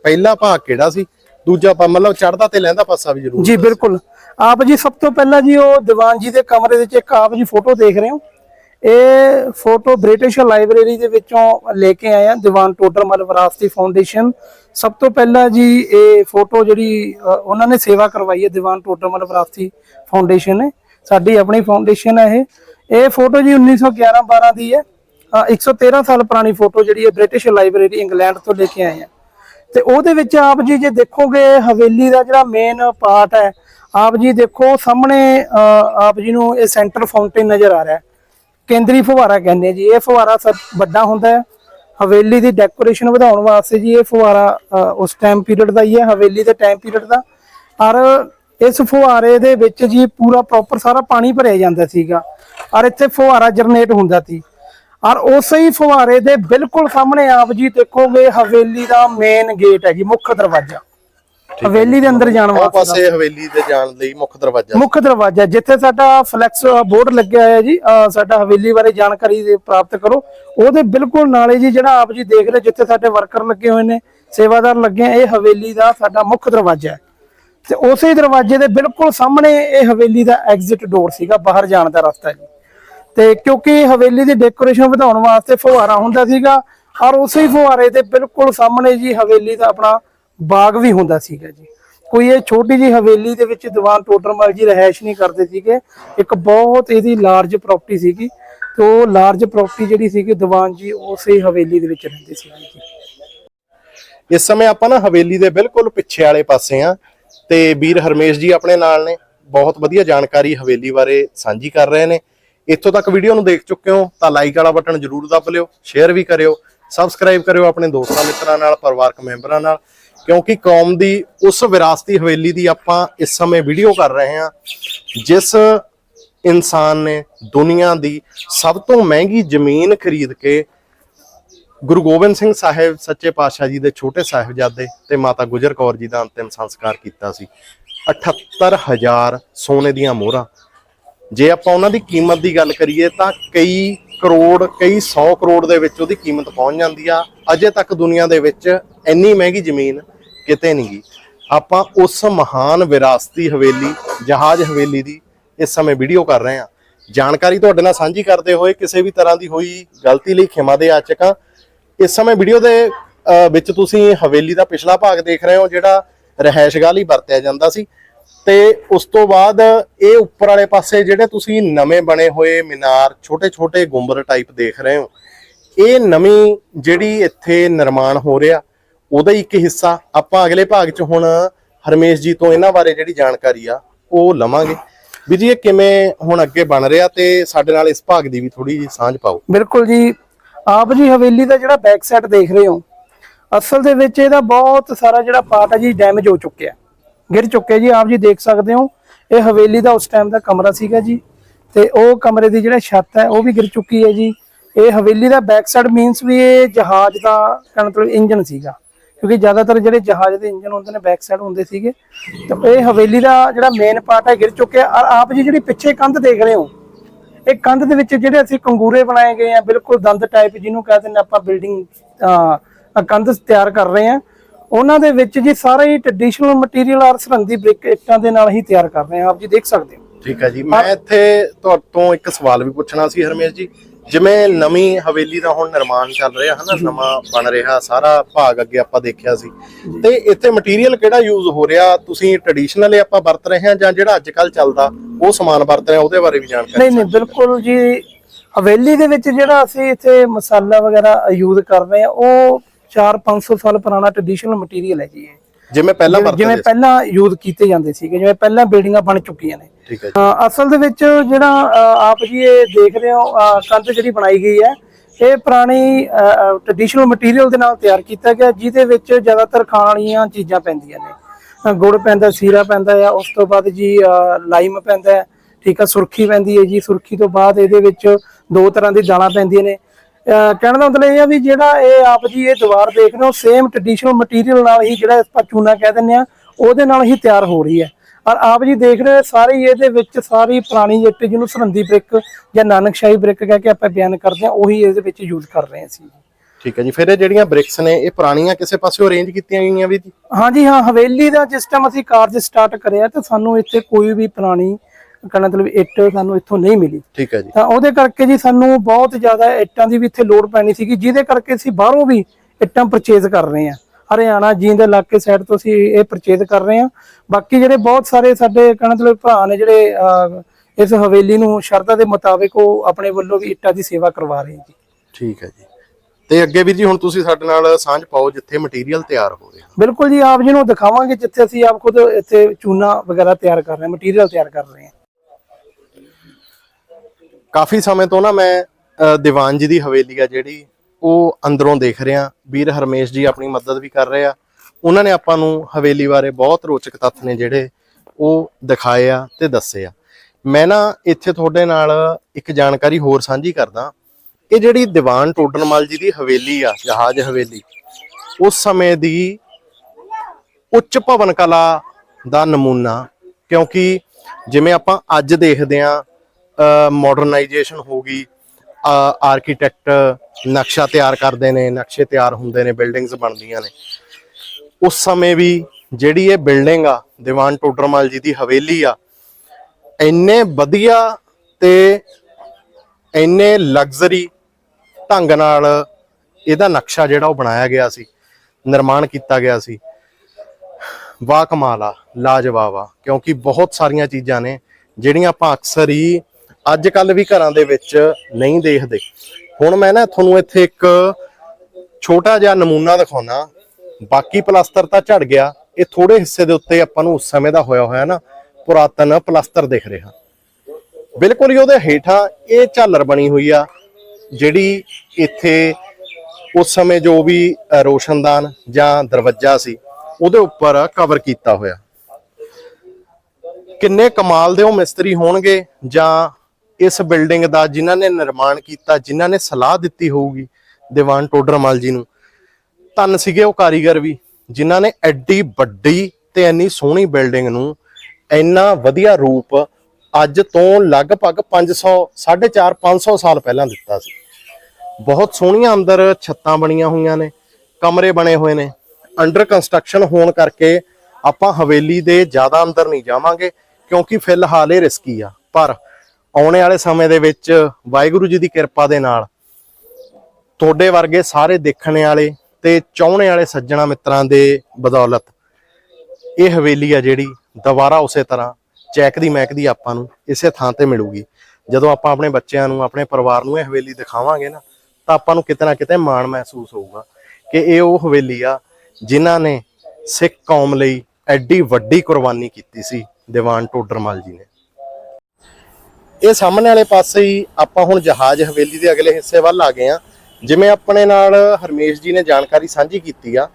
ਪਹਿਲਾ ਭਾਗ ਕਿਹੜਾ ਸੀ? ਦੂਜਾ ਪਾ ਮਤਲਬ ਚੜਦਾ ਤੇ ਲਹਿੰਦਾ ਪਾਸਾ ਵੀ ਜ਼ਰੂਰ ਜੀ ਬਿਲਕੁਲ। ਆਪ ਜੀ ਸਭ ਤੋਂ ਪਹਿਲਾਂ ਜੀ ਉਹ ਦੀਵਾਨ ਜੀ ਦੇ ਕਮਰੇ ਦੇ ਵਿੱਚ ਇੱਕ ਆਪ ਜੀ ਫੋਟੋ ਦੇਖ ਰਹੇ ਹੋ। ਇਹ ਫੋਟੋ ਬ੍ਰਿਟਿਸ਼ ਲਾਇਬ੍ਰੇਰੀ ਦੇ ਵਿੱਚੋਂ ਲੈ ਕੇ ਆਏ ਆ ਦੀਵਾਨ ਟੋਡਰਮਲ ਵਿਰਾਸਤੀ ਫਾਊਂਡੇਸ਼ਨ। ਸਭ ਤੋਂ ਪਹਿਲਾਂ ਜੀ ਇਹ ਫੋਟੋ ਜਿਹੜੀ ਉਹਨਾਂ ਨੇ ਸੇਵਾ ਕਰਵਾਈ ਹੈ ਦੀਵਾਨ ਟੋਡਰਮਲ ਵਿਰਾਸਤੀ ਫਾਊਂਡੇਸ਼ਨ ਨੇ। ਸਾਡੀ ਆਪਣੀ ਫਾਊਂਡੇਸ਼ਨ ਹੈ ਇਹ। ਇਹ ਫੋਟੋ ਜੀ 1911 12 ਦੀ ਹੈ। ਅ, 113 ਸਾਲ ਪੁਰਾਣੀ ਫੋਟੋ ਜਿਹੜੀ ਹੈ ਬ੍ਰਿਟਿਸ਼ ਲਾਇਬ੍ਰੇਰੀ ਇੰਗਲੈਂਡ ਤੋਂ ਲੈ ਕੇ ਆਏ ਆ। ਤੇ ਉਹਦੇ ਵਿੱਚ ਆਪ ਜੀ ਜੇ ਦੇਖੋਗੇ ਹਵੇਲੀ ਦਾ ਜਿਹੜਾ ਮੇਨ ਪਾਰਟ ਹੈ ਆਪ ਜੀ ਦੇਖੋ ਸਾਹਮਣੇ ਆਪ ਜੀ ਨੂੰ ਇਹ ਸੈਂਟਰ ਫਾਊਂਟੇਨ ਨਜ਼ਰ ਆ ਰਿਹਾ ਹੈ। ਕੇਂਦਰੀ ਫੁਹਾਰਾ ਕਹਿੰਦੇ ਜੀ। ਇਹ ਫੁਹਾਰਾ ਸਭ ਵੱਡਾ ਹੁੰਦਾ ਹੈ। ਹਵੇਲੀ ਦੀ ਡੈਕੋਰੇਸ਼ਨ ਵਧਾਉਣ ਵਾਸਤੇ ਜੀ ਇਹ ਫੁਹਾਰਾ ਉਸ ਟਾਈਮ ਪੀਰੀਅਡ ਦਾ ਹੀ ਹੈ, ਹਵੇਲੀ ਦੇ ਟਾਈਮ ਪੀਰੀਅਡ ਦਾ। ਔਰ ਇਸ ਫੁਹਾਰੇ ਦੇ ਵਿੱਚ ਜੀ ਪੂਰਾ ਪ੍ਰੋਪਰ ਸਾਰਾ ਪਾਣੀ ਭਰਿਆ ਜਾਂਦਾ ਸੀਗਾ। ਔਰ ਇੱਥੇ ਫੁਹਾਰਾ ਜਨਰੇਟ ਹੁੰਦਾ ਸੀ। ਔਰ ਉਸੇ ਹੀ ਫੁਹਾਰੇ ਦੇ ਬਿਲਕੁਲ ਸਾਹਮਣੇ ਆਪ ਜੀ ਦੇਖੋਗੇ ਹਵੇਲੀ ਦਾ ਮੇਨ ਗੇਟ ਹੈ ਜੀ, ਮੁੱਖ ਦਰਵਾਜ਼ਾ। ਹਵੇਲੀ ਦੇ ਅੰਦਰ ਜਾਣ ਵਾਸਤੇ ਪਾਸੇ ਹਵੇਲੀ ਦੇ ਜਾਣ ਲਈ ਮੁੱਖ ਦਰਵਾਜ਼ਾ ਮੁੱਖ ਦਰਵਾਜ਼ਾ ਜਿੱਥੇ ਸਾਡਾ ਫਲੈਕਸ ਬੋਰਡ ਲੱਗਿਆ ਹੋਇਆ ਜੀ ਸਾਡਾ ਹਵੇਲੀ ਬਾਰੇ ਜਾਣਕਾਰੀ ਦੇ ਪ੍ਰਾਪਤ ਕਰੋ। ਉਹਦੇ ਬਿਲਕੁਲ ਨਾਲੇ ਜੀ ਜਿਹੜਾ ਆਪ ਜੀ ਦੇਖ ਰਹੇ ਜਿੱਥੇ ਸਾਡੇ ਵਰਕਰ ਲੱਗੇ ਹੋਏ ਨੇ ਸੇਵਾਦਾਰ ਲੱਗੇ ਆ ਇਹ ਹਵੇਲੀ ਦਾ ਸਾਡਾ ਮੁੱਖ ਦਰਵਾਜ਼ਾ ਹੈ। ਤੇ ਉਸੇ ਦਰਵਾਜ਼ੇ ਦੇ ਬਿਲਕੁਲ ਸਾਹਮਣੇ ਇਹ ਹਵੇਲੀ ਦਾ ਐਗਜ਼ਿਟ ਡੋਰ ਸੀਗਾ ਬਾਹਰ ਜਾਣ ਦਾ ਰਸਤਾ ਜੀ। ਤੇ ਕਿਉਂਕਿ ਹਵੇਲੀ ਦੀ ਡੈਕੋਰੇਸ਼ਨ ਵਧਾਉਣ ਵਾਸਤੇ ਫੁਹਾਰਾ ਹੁੰਦਾ ਸੀਗਾ ਔਰ ਉਸੇ ਫੁਹਾਰੇ ਦੇ ਬਿਲਕੁਲ ਸਾਹਮਣੇ ਜੀ ਹਵੇਲੀ ਦਾ ਆਪਣਾ ਬਾਗ ਵੀ ਹੁੰਦਾ ਸੀਗਾ ਜੀ। ਕੋਈ ਇਹ ਛੋਟੀ ਜੀ ਹਵੇਲੀ ਦੇ ਵਿੱਚ ਦੀਵਾਨ ਟੋਡਰਮਲ ਜੀ ਰਹਿائش ਨਹੀਂ ਕਰਦੇ ਸੀਗੇ। ਇੱਕ ਬਹੁਤ ਇਹਦੀ ਲਾਰਜ ਪ੍ਰਾਪਰਟੀ ਸੀਗੀ ਤੇ ਉਹ ਲਾਰਜ ਪ੍ਰਾਪਰਟੀ ਜਿਹੜੀ ਸੀਗੀ ਦੀਵਾਨ ਜੀ ਉਸੇ ਹਵੇਲੀ ਦੇ ਵਿੱਚ ਰਹਿੰਦੇ ਸੀ ਜੀ। ਇਸ ਸਮੇਂ ਆਪਾਂ ਨਾ ਹਵੇਲੀ ਦੇ ਬਿਲਕੁਲ ਪਿੱਛੇ ਵਾਲੇ ਪਾਸੇ ਆ ਤੇ ਵੀਰ ਹਰਮੇਸ਼ ਜੀ ਆਪਣੇ ਨਾਲ ਨੇ। ਬਹੁਤ ਵਧੀਆ ਜਾਣਕਾਰੀ ਹਵੇਲੀ ਬਾਰੇ ਸਾਂਝੀ ਕਰ ਰਹੇ ਨੇ। ਇੱਥੋਂ ਤੱਕ ਵੀਡੀਓ ਨੂੰ ਦੇਖ ਚੁੱਕੇ ਹੋ ਤਾਂ ਲਾਈਕ ਵਾਲਾ ਬਟਨ ਜ਼ਰੂਰ ਦੱਬ ਲਿਓ ਸ਼ੇਅਰ ਵੀ ਕਰਿਓ ਸਬਸਕ੍ਰਾਈਬ ਕਰਿਓ ਆਪਣੇ ਦੋਸਤਾਂ ਮਿੱਤਰਾਂ ਨਾਲ, ਪਰਿਵਾਰਕ ਮੈਂਬਰਾਂ ਨਾਲ। ਕਿਉਂਕਿ ਕੌਮ ਦੀ ਉਸ ਵਿਰਾਸਤੀ ਹਵੇਲੀ ਦੀ ਆਪਾਂ ਇਸ ਸਮੇਂ ਵੀਡੀਓ ਕਰ ਰਹੇ ਹਾਂ, ਜਿਸ ਇਨਸਾਨ ਨੇ ਦੁਨੀਆ ਦੀ ਸਭ ਤੋਂ ਮਹਿੰਗੀ ਜ਼ਮੀਨ ਖਰੀਦ ਕੇ ਗੁਰੂ ਗੋਬਿੰਦ ਸਿੰਘ ਸਾਹਿਬ ਸੱਚੇ ਪਾਤਸ਼ਾਹ ਜੀ ਦੇ ਛੋਟੇ ਸਾਹਿਬਜ਼ਾਦੇ ਤੇ ਮਾਤਾ ਗੁਜਰ ਕੌਰ ਜੀ ਦਾ ਅੰਤਿਮ ਸੰਸਕਾਰ ਕੀਤਾ ਸੀ। 78000 ਸੋਨੇ ਦੀਆਂ ਮੋਹਰਾਂ। ਜੇ ਆਪਾਂ ਉਹਨਾਂ ਦੀ ਕੀਮਤ ਦੀ ਗੱਲ ਕਰੀਏ ਤਾਂ ਕਈ ਕਰੋੜ, ਕਈ 100 ਕਰੋੜ ਦੇ ਵਿੱਚ ਉਹਦੀ ਕੀਮਤ ਪਹੁੰਚ ਜਾਂਦੀ ਆ। ਅਜੇ ਤੱਕ ਦੁਨੀਆ ਦੇ ਵਿੱਚ ਇੰਨੀ ਮਹਿੰਗੀ ਜ਼ਮੀਨ ਕਿਤੇ ਨਹੀਂ ਗਈ ਆਪਾਂ ਉਸ ਮਹਾਨ ਵਿਰਾਸਤੀ ਹਵੇਲੀ, ਜਹਾਜ਼ ਹਵੇਲੀ ਦੀ ਇਸ ਸਮੇਂ ਵੀਡੀਓ ਕਰ ਰਹੇ ਹਾਂ। ਜਾਣਕਾਰੀ ਤੁਹਾਡੇ ਨਾਲ ਸਾਂਝੀ ਕਰਦੇ ਹੋਏ ਕਿਸੇ ਵੀ ਤਰ੍ਹਾਂ ਦੀ ਹੋਈ ਗਲਤੀ ਲਈ ਖਿਮਾ ਦੇ ਆਚਕਾਂ ਇਸ ਸਮੇਂ ਵੀਡੀਓ ਦੇ ਵਿੱਚ ਤੁਸੀਂ ਹਵੇਲੀ ਦਾ ਪਿਛਲਾ ਭਾਗ ਦੇਖ ਰਹੇ ਹੋ, ਜਿਹੜਾ ਰਹਿائشਗਾਹ ਲਈ ਵਰਤਿਆ ਜਾਂਦਾ ਸੀ। ਤੇ ਉਸ ਤੋਂ ਬਾਅਦ ਇਹ ਉੱਪਰ ਵਾਲੇ ਪਾਸੇ ਜਿਹੜੇ ਤੁਸੀਂ ਨਵੇਂ ਬਣੇ ਹੋਏ ਮਿਨਾਰ, ਛੋਟੇ-ਛੋਟੇ ਗੁੰਬਰ ਟਾਈਪ ਦੇਖ ਰਹੇ ਹੋ। ਇਹ ਨਵੀਂ ਜਿਹੜੀ ਇੱਥੇ ਨਿਰਮਾਣ ਹੋ ਰਿਹਾ ਉਹਦਾ ਹੀ ਇੱਕ ਹਿੱਸਾ ਆਪਾਂ ਅਗਲੇ ਭਾਗ 'ਚ ਹੁਣ ਹਰਮੇਸ਼ ਜੀ ਤੋਂ ਇਹਨਾਂ ਬਾਰੇ ਜਿਹੜੀ ਜਾਣਕਾਰੀ ਆ, ਉਹ ਲਵਾਂਗੇ। ਵੀ ਜੀ ਇਹ ਕਿਵੇਂ ਹੁਣ ਅੱਗੇ ਬਣ ਰਿਹਾ ਤੇ ਸਾਡੇ ਨਾਲ ਇਸ ਭਾਗ ਦੀ ਵੀ ਥੋੜੀ ਜਿਹੀ ਸਾਂਝ ਪਾਓ। ਬਿਲਕੁਲ ਜੀ, ਆਪ ਜੀ ਹਵੇਲੀ ਦਾ ਜਿਹੜਾ ਬੈਕ ਸਾਈਡ ਦੇਖ ਰਹੇ ਹੋ, ਅਸਲ ਦੇ ਵਿੱਚ ਇਹਦਾ ਬਹੁਤ ਸਾਰਾ ਜਿਹੜਾ ਪਾਰਟ ਹੈ ਜੀ ਡੈਮੇਜ ਹੋ ਚੁੱਕਿਆ। ਗਿਰ ਚੁੱਕਿਆ ਜੀ, ਆਪ ਜੀ ਦੇਖ ਸਕਦੇ ਹੋ, ਇਹ ਹਵੇਲੀ ਦਾ ਉਸ ਟਾਈਮ ਦਾ ਕਮਰਾ ਸੀਗਾ ਜੀ, ਤੇ ਉਹ ਕਮਰੇ ਦੀ ਜਿਹੜਾ ਛੱਤ ਹੈ, ਉਹ ਵੀ ਗਿਰ ਚੁੱਕੀ ਹੈ ਜੀ। ਇਹ ਹਵੇਲੀ ਦਾ ਬੈਕ ਸਾਈਡ ਮੀਨਸ ਵੀ ਇਹ ਜਹਾਜ਼ ਦਾ ਕਹਿਣ ਇੰਜਨ ਸੀਗਾ। ਕਿਉਂਕਿ ਜ਼ਿਆਦਾਤਰ ਜਿਹੜੇ ਜਹਾਜ਼ ਦੇ ਇੰਜਨ ਹੁੰਦੇ ਨੇ ਬੈਕ ਸਾਈਡ ਹੁੰਦੇ ਸੀਗੇ ਤੇ ਇਹ ਹਵੇਲੀ ਦਾ ਜਿਹੜਾ ਮੇਨ ਪਾਰਟ ਹੈ ਗਿਰ ਚੁੱਕਿਆ। ਔਰ ਆਪ ਜੀ ਜਿਹੜੀ ਪਿੱਛੇ ਕੰਧ ਦੇਖ ਰਹੇ ਹੋ ਇਹ ਕੰਧ ਦੇ ਵਿੱਚ ਜਿਹੜੇ ਅਸੀਂ ਕੰਗੂਰੇ ਬਣਾਏ ਗਏ ਆ ਬਿਲਕੁਲ ਦੰਦ ਟਾਈਪ ਜਿਹਨੂੰ ਕਹਿੰਦੇ ਨੇ ਆਪਾਂ ਬਿਲਡਿੰਗ ਕੰਧ ਤਿਆਰ ਕਰ ਰਹੇ ਆ। ਉਹਨਾਂ ਦੇ ਵਿੱਚ ਜੀ ਸਾਰਾ ਹੀ ਟ੍ਰੈਡੀਸ਼ਨਲ ਮਟੀਰੀਅਲ ਔਰ ਸਰਹੰਦੀ ਬ੍ਰਿਕ ਇੱਟਾਂ ਦੇ ਨਾਲ ਹੀ ਤਿਆਰ ਕਰ ਰਹੇ ਆ। ਆਪ ਜੀ ਦੇਖ ਸਕਦੇ ਹੋ? ਠੀਕ ਹੈ ਜੀ ਮੈਂ ਇੱਥੇ ਤੁਹਾਡੇ ਤੋਂ ਇੱਕ ਸਵਾਲ ਵੀ ਪੁੱਛਣਾ ਸੀ ਹਰਮੇਸ਼ ਜੀ। ਜਿਵੇਂ ਨਵੀਂ ਹਵੇਲੀ ਦਾ ਹੁਣ ਨਿਰਮਾਣ ਚੱਲ ਰਿਹਾ ਹੈ ਨਾ ਨਵਾਂ ਬਣ ਰਿਹਾ ਸਾਰਾ ਭਾਗ ਅੱਗੇ ਆਪਾਂ ਦੇਖਿਆ ਸੀ। ਤੇ ਇੱਥੇ ਮਟੀਰੀਅਲ ਕਿਹੜਾ ਯੂਜ਼ ਹੋ ਰਿਹਾ? ਤੁਸੀਂ ਟ੍ਰੈਡੀਸ਼ਨਲ ਆਪਾਂ ਵਰਤ ਰਹੇ ਹਾਂ ਜਾਂ ਜਿਹੜਾ ਅੱਜ ਕੱਲ ਚੱਲਦਾ ਉਹ ਸਮਾਨ ਵਰਤ ਰਹੇ ਉਹਦੇ ਬਾਰੇ ਵੀ ਜਾਣਕਾਰੀ ਨਹੀਂ ਨਹੀਂ ਬਿਲਕੁਲ ਜੀ। ਹਵੇਲੀ ਦੇ ਵਿੱਚ ਜਿਹੜਾ ਅਸੀਂ ਇੱਥੇ ਮਸਾਲਾ ਵਗੈਰਾ ਯੂਜ਼ ਕਰ ਰਹੇ ਆ ਉਹ 4-500 ਸਾਲ ਪੁਰਾਣਾ ਟ੍ਰੈਡੀਸ਼ਨਲ ਮਟੀਰੀਅਲ ਹੈ ਜੀ ਇਹ। ਜਿਵੇਂ ਪਹਿਲਾਂ ਜਿਵੇਂ ਪਹਿਲਾਂ ਯੂਜ਼ ਕੀਤੇ ਜਾਂਦੇ ਸੀਗੇ ਜਿਵੇਂ ਪਹਿਲਾਂ ਬਿਲਡਿੰਗਾਂ ਬਣ ਚੁੱਕੀਆਂ ਨੇ। ਠੀਕ ਹੈ ਜੀ। ਅਸਲ ਦੇ ਵਿੱਚ ਜਿਹੜਾ ਆਪ ਜੀ ਇਹ ਦੇਖ ਰਹੇ ਹੋ ਕੰਧ ਜਿਹੜੀ ਬਣਾਈ ਗਈ ਹੈ ਇਹ ਪੁਰਾਣੀ ਟ੍ਰੈਡੀਸ਼ਨਲ ਮਟੀਰੀਅਲ ਦੇ ਨਾਲ ਤਿਆਰ ਕੀਤਾ ਗਿਆ ਜਿਹਦੇ ਵਿੱਚ ਜ਼ਿਆਦਾਤਰ ਖਾਣ ਵਾਲੀਆਂ ਚੀਜ਼ਾਂ ਪੈਂਦੀਆਂ ਨੇ। ਗੁੜ ਪੈਂਦਾ ਸੀਰਾ ਪੈਂਦਾ ਆ ਉਸ ਤੋਂ ਬਾਅਦ ਜੀ ਅ, ਲਾਈਮ ਪੈਂਦਾ ਠੀਕ ਆ ਸੁਰਖੀ ਪੈਂਦੀ ਹੈ ਜੀ। ਸੁਰਖੀ ਤੋਂ ਬਾਅਦ ਇਹਦੇ ਵਿੱਚ ਦੋ ਤਰ੍ਹਾਂ ਦੀ ਦਾਲਾਂ ਪੈਂਦੀਆਂ ਨੇ। ਕਹਿਣ ਦਾ ਮਤਲਬ ਇਹ ਆ ਵੀ ਜਿਹੜਾ ਇਹ ਆਪ ਜੀ ਇਹ ਦੀਵਾਰ ਦੇਖ ਰਹੇ ਹੋ ਸੇਮ ਟ੍ਰੈਡੀਸ਼ਨਲ ਮਟੀਰੀਅਲ ਨਾਲ ਹੀ ਜਿਹੜਾ ਆਪਾਂ ਚੂਨਾ ਕਹਿ ਦਿੰਦੇ ਆ ਉਹਦੇ ਨਾਲ ਹੀ ਤਿਆਰ ਹੋ ਰਹੀ ਹੈ। ਔਰ ਆਪ ਜੀ ਦੇਖ ਰਹੇ ਸਾਰੀ ਇਹਦੇ ਵਿੱਚ ਸਾਰੀ ਪੁਰਾਣੀ ਇੱਟ ਜਿਹਨੂੰ ਸਰਹੰਦੀ ਬ੍ਰਿਕ ਜਾਂ ਨਾਨਕਸ਼ਾਹੀ ਬ੍ਰਿਕ ਕਹਿ ਕੇ ਆਪਾਂ ਬਿਆਨ ਕਰਦੇ ਹਾਂ ਉਹੀ ਇਹਦੇ ਵਿੱਚ ਯੂਜ਼ ਕਰ ਰਹੇ ਅਸੀਂ ਠੀਕ ਹੈ ਜੀ ਫਿਰ ਇਹ ਜਿਹੜੀਆਂ ਬ੍ਰਿਕਸ ਨੇ ਇਹ ਪੁਰਾਣੀਆਂ ਕਿਸੇ ਪਾਸੇ ਅਰੇਂਜ ਕੀਤੀਆਂ ਗਈਆਂ ਵੀ ਜੀ? ਹਾਂਜੀ ਹਾਂ ਹਵੇਲੀ ਦਾ ਜਿਸ ਟਾਈਮ ਅਸੀਂ ਕਾਰਜ ਸਟਾਰਟ ਕਰਿਆ ਤਾਂ ਸਾਨੂੰ ਇੱਥੇ ਕੋਈ ਵੀ ਪੁਰਾਣੀ ਕਹਿੰਦਾ ਮਤਲਬ ਇੱਟ ਸਾਨੂੰ ਇੱਥੋਂ ਨਹੀਂ ਮਿਲੀ। ਠੀਕ ਹੈ ਜੀ। ਤਾਂ ਉਹਦੇ ਕਰਕੇ ਜੀ ਸਾਨੂੰ ਬਹੁਤ ਜ਼ਿਆਦਾ ਇੱਟਾਂ ਦੀ ਵੀ ਇੱਥੇ ਲੋੜ ਪੈਣੀ ਸੀਗੀ ਜਿਹਦੇ ਕਰਕੇ ਅਸੀਂ ਬਾਹਰੋਂ ਵੀ ਇੱਟਾਂ ਪਰਚੇਜ਼ ਕਰ ਰਹੇ ਹਾਂ। ਹਰਿਆਣਾ ਜੀਂਦ ਇਲਾਕੇ ਸਾਈਡ ਤੋਂ ਅਸੀਂ ਇਹ ਪਰਚੇਜ਼ ਕਰ ਰਹੇ ਹਾਂ। ਬਾਕੀ ਜਿਹੜੇ ਬਹੁਤ ਸਾਰੇ ਸਾਡੇ ਕਹਿੰਦਾ ਮਤਲਬ ਭਰਾ ਨੇ ਜਿਹੜੇ ਇਸ ਹਵੇਲੀ ਨੂੰ ਸ਼ਰਤਾਂ ਦੇ ਮੁਤਾਬਿਕ ਉਹ ਆਪਣੇ ਵੱਲੋਂ ਵੀ ਇੱਟਾਂ ਦੀ ਸੇਵਾ ਕਰਵਾ ਰਹੇ ਜੀ। ਠੀਕ ਹੈ ਜੀ। ਤੇ ਅੱਗੇ ਵੀਰ ਜੀ ਹੁਣ ਤੁਸੀਂ ਸਾਡੇ ਨਾਲ ਸਾਂਝ ਪਾਓ ਜਿੱਥੇ ਮਟੀਰੀਅਲ ਤਿਆਰ ਹੋ ਰਿਹਾ। ਬਿਲਕੁਲ ਜੀ ਆਪ ਜੀ ਨੂੰ ਦਿਖਾਵਾਂਗੇ ਜਿੱਥੇ ਅਸੀਂ ਆਪ ਖੁਦ ਇੱਥੇ ਚੂਨਾ ਵਗੈਰਾ ਤਿਆਰ ਕਰ ਰਹੇ ਹਾਂ ਮਟੀਰੀਅਲ ਤਿਆਰ ਕਰ ਰਹੇ ਹਾਂ। ਕਾਫੀ ਸਮੇਂ ਤੋਂ ਨਾ ਮੈਂ ਦੀਵਾਨ ਜੀ ਦੀ ਹਵੇਲੀ ਆ ਜਿਹੜੀ ਉਹ ਅੰਦਰੋਂ ਦੇਖ ਰਿਹਾ ਵੀਰ ਹਰਮੇਸ਼ ਜੀ ਆਪਣੀ ਮਦਦ ਵੀ ਕਰ ਰਹੇ ਆ। ਉਹਨਾਂ ਨੇ ਆਪਾਂ ਨੂੰ ਹਵੇਲੀ ਬਾਰੇ ਬਹੁਤ ਰੋਚਕ ਤੱਥ ਨੇ ਜਿਹੜੇ ਉਹ ਦਿਖਾਏ ਆ ਤੇ ਦੱਸੇ ਆ। ਮੈਂ ਨਾ ਇੱਥੇ ਤੁਹਾਡੇ ਨਾਲ ਇੱਕ ਜਾਣਕਾਰੀ ਹੋਰ ਸਾਂਝੀ ਕਰਦਾ ਇਹ ਜਿਹੜੀ ਦੀਵਾਨ ਟੋਡਰਮਲ ਜੀ ਦੀ ਹਵੇਲੀ ਆ, ਜਹਾਜ਼ ਹਵੇਲੀ, ਉਸ ਸਮੇਂ ਦੀ ਉੱਚ ਭਵਨ ਕਲਾ ਦਾ ਨਮੂਨਾ, ਕਿਉਂਕਿ ਜਿਵੇਂ ਆਪਾਂ ਅੱਜ ਦੇਖਦੇ ਆ ਮਾਡਰਨਾਈਜੇਸ਼ਨ ਹੋ ਗਈ ਆਰਕੀਟੈਕਟ ਨਕਸ਼ਾ ਤਿਆਰ ਕਰਦੇ ਨੇ, ਨਕਸ਼ੇ ਤਿਆਰ ਹੁੰਦੇ ਨੇ ਬਿਲਡਿੰਗਸ ਬਣਦੀਆਂ ਨੇ। ਉਸ ਸਮੇਂ ਵੀ ਜਿਹੜੀ ਇਹ ਬਿਲਡਿੰਗ ਆ, ਦੀਵਾਨ ਟੋਡਰਮਲ ਜੀ ਦੀ ਹਵੇਲੀ ਆ, ਇੰਨੇ ਵਧੀਆ ਤੇ ਇੰਨੇ ਲਗਜ਼ਰੀ ਢੰਗ ਨਾਲ ਇਹਦਾ ਨਕਸ਼ਾ ਜਿਹੜਾ ਉਹ ਬਣਾਇਆ ਗਿਆ ਸੀ, ਨਿਰਮਾਣ ਕੀਤਾ ਗਿਆ ਸੀ। ਵਾਹ ਕਮਾਲ ਆ, ਲਾਜਵਾਬ ਆ, ਕਿਉਂਕਿ ਬਹੁਤ ਸਾਰੀਆਂ ਚੀਜ਼ਾਂ ਨੇ, ਜਿਹੜੀਆਂ ਆਪਾਂ ਅਕਸਰ ਹੀ ਅੱਜ ਕੱਲ ਵੀ ਘਰਾਂ ਦੇ ਵਿੱਚ ਨਹੀਂ ਦੇਖਦੇ। ਹੁਣ ਮੈਂ ਨਾ ਤੁਹਾਨੂੰ ਇੱਥੇ ਇੱਕ ਛੋਟਾ ਜਿਹਾ ਨਮੂਨਾ ਦਿਖਾਉਣਾ ਬਾਕੀ ਪਲਾਸਟਰ ਤਾਂ ਝੜ ਗਿਆ। ਇਹ ਥੋੜੇ ਹਿੱਸੇ ਦੇ ਉੱਤੇ ਆਪਾਂ ਨੂੰ ਉਸ ਸਮੇਂ ਦਾ ਹੋਇਆ ਹੋਇਆ ਨਾ, ਪੁਰਾਤਨ ਪਲਾਸਟਰ ਦਿਖ ਰਿਹਾ। ਬਿਲਕੁਲ ਹੀ ਉਹਦੇ ਹੇਠਾਂ ਇਹ ਝਾਲਰ ਬਣੀ ਹੋਈ ਆ, ਜਿਹੜੀ ਇੱਥੇ ਉਸ ਸਮੇਂ ਜੋ ਵੀ ਰੋਸ਼ਨਦਾਨ ਜਾਂ ਦਰਵਾਜ਼ਾ ਸੀ, ਉਹਦੇ ਉੱਪਰ ਕਵਰ ਕੀਤਾ ਹੋਇਆ। ਕਿੰਨੇ ਕਮਾਲ ਦੇ ਉਹ ਮਿਸਤਰੀ ਹੋਣਗੇ ਜਾਂ ਇਸ ਬਿਲਡਿੰਗ ਦਾ ਜਿਨ੍ਹਾਂ ਨੇ ਨਿਰਮਾਣ ਕੀਤਾ, ਜਿਨ੍ਹਾਂ ਨੇ ਸਲਾਹ ਦਿੱਤੀ ਹੋਊਗੀ ਦੀਵਾਨ ਟੋਡਰਮਲ ਜੀ ਨੂੰ, ਧੰਨ ਸੀਗੇ ਉਹ ਕਾਰੀਗਰ ਵੀ, ਜਿਨ੍ਹਾਂ ਨੇ ਐਡੀ ਵੱਡੀ ਤੇ ਇੰਨੀ ਸੋਹਣੀ ਬਿਲਡਿੰਗ ਨੂੰ ਇੰਨਾ ਵਧੀਆ ਰੂਪ ਅੱਜ ਤੋਂ ਲਗਭਗ 500 4.5 500 ਸਾਲ ਪਹਿਲਾਂ ਦਿੱਤਾ ਸੀ। ਬਹੁਤ ਸੋਹਣੀਆਂ ਅੰਦਰ ਛੱਤਾਂ ਬਣੀਆਂ ਹੋਈਆਂ ਨੇ, ਕਮਰੇ ਬਣੇ ਹੋਏ ਨੇ, ਅੰਡਰ ਕੰਸਟਰਕਸ਼ਨ ਹੋਣ ਕਰਕੇ ਆਪਾਂ ਹਵੇਲੀ ਦੇ ਜ਼ਿਆਦਾ ਅੰਦਰ ਨਹੀਂ ਜਾਵਾਂਗੇ, ਕਿਉਂਕਿ ਫਿਲਹਾਲ ਇਹ ਰਿਸਕੀ ਆ, ਪਰ ਆਉਣੇ ਵਾਲੇ ਸਮੇਂ ਦੇ ਵਿੱਚ ਵਾਹਿਗੁਰੂ ਜੀ ਦੀ ਕਿਰਪਾ ਦੇ ਨਾਲ ਤੁਹਾਡੇ ਵਰਗੇ ਸਾਰੇ ਦੇਖਣ ਵਾਲੇ ਤੇ ਚਾਹਣੇ ਵਾਲੇ ਸੱਜਣਾ ਮਿੱਤਰਾਂ ਦੇ ਬਦੌਲਤ ਇਹ ਹਵੇਲੀ ਆ ਜਿਹੜੀ ਦੁਬਾਰਾ ਉਸੇ ਤਰ੍ਹਾਂ ਚੈੱਕ ਦੀ ਮੈਕ ਦੀ ਆਪਾਂ ਨੂੰ ਇਸੇ ਥਾਂ ਤੇ ਮਿਲੂਗੀ। ਜਦੋਂ ਆਪਾਂ ਆਪਣੇ ਬੱਚਿਆਂ ਨੂੰ, ਆਪਣੇ ਪਰਿਵਾਰ ਨੂੰ ਇਹ ਹਵੇਲੀ ਦਿਖਾਵਾਂਗੇ ਨਾ, ਤਾਂ ਆਪਾਂ ਨੂੰ ਕਿਤੇ ਨਾ ਕਿਤੇ ਮਾਣ ਮਹਿਸੂਸ ਹੋਊਗਾ ਕਿ ਇਹ ਉਹ ਹਵੇਲੀ ਆ ਜਿਨ੍ਹਾਂ ਨੇ ਸਿੱਖ ਕੌਮ ਲਈ ਐਡੀ ਵੱਡੀ ਕੁਰਬਾਨੀ ਕੀਤੀ ਸੀ ਦੀਵਾਨ ਟੋਡਰਮਲ ਜੀ ਨੇ। ਇਹ ਸਾਹਮਣੇ ਵਾਲੇ ਪਾਸੇ ਹੀ ਆਪਾਂ ਹੁਣ ਜਹਾਜ਼ ਹਵੇਲੀ ਦੇ ਅਗਲੇ ਹਿੱਸੇ ਵੱਲ ਆ ਗਏ ਆ ਜਿਵੇਂ ਆਪਣੇ ਨਾਲ ਹਰਮੇਸ਼ ਜੀ ਨੇ ਜਾਣਕਾਰੀ ਸਾਂਝੀ ਕੀਤੀ ਆ।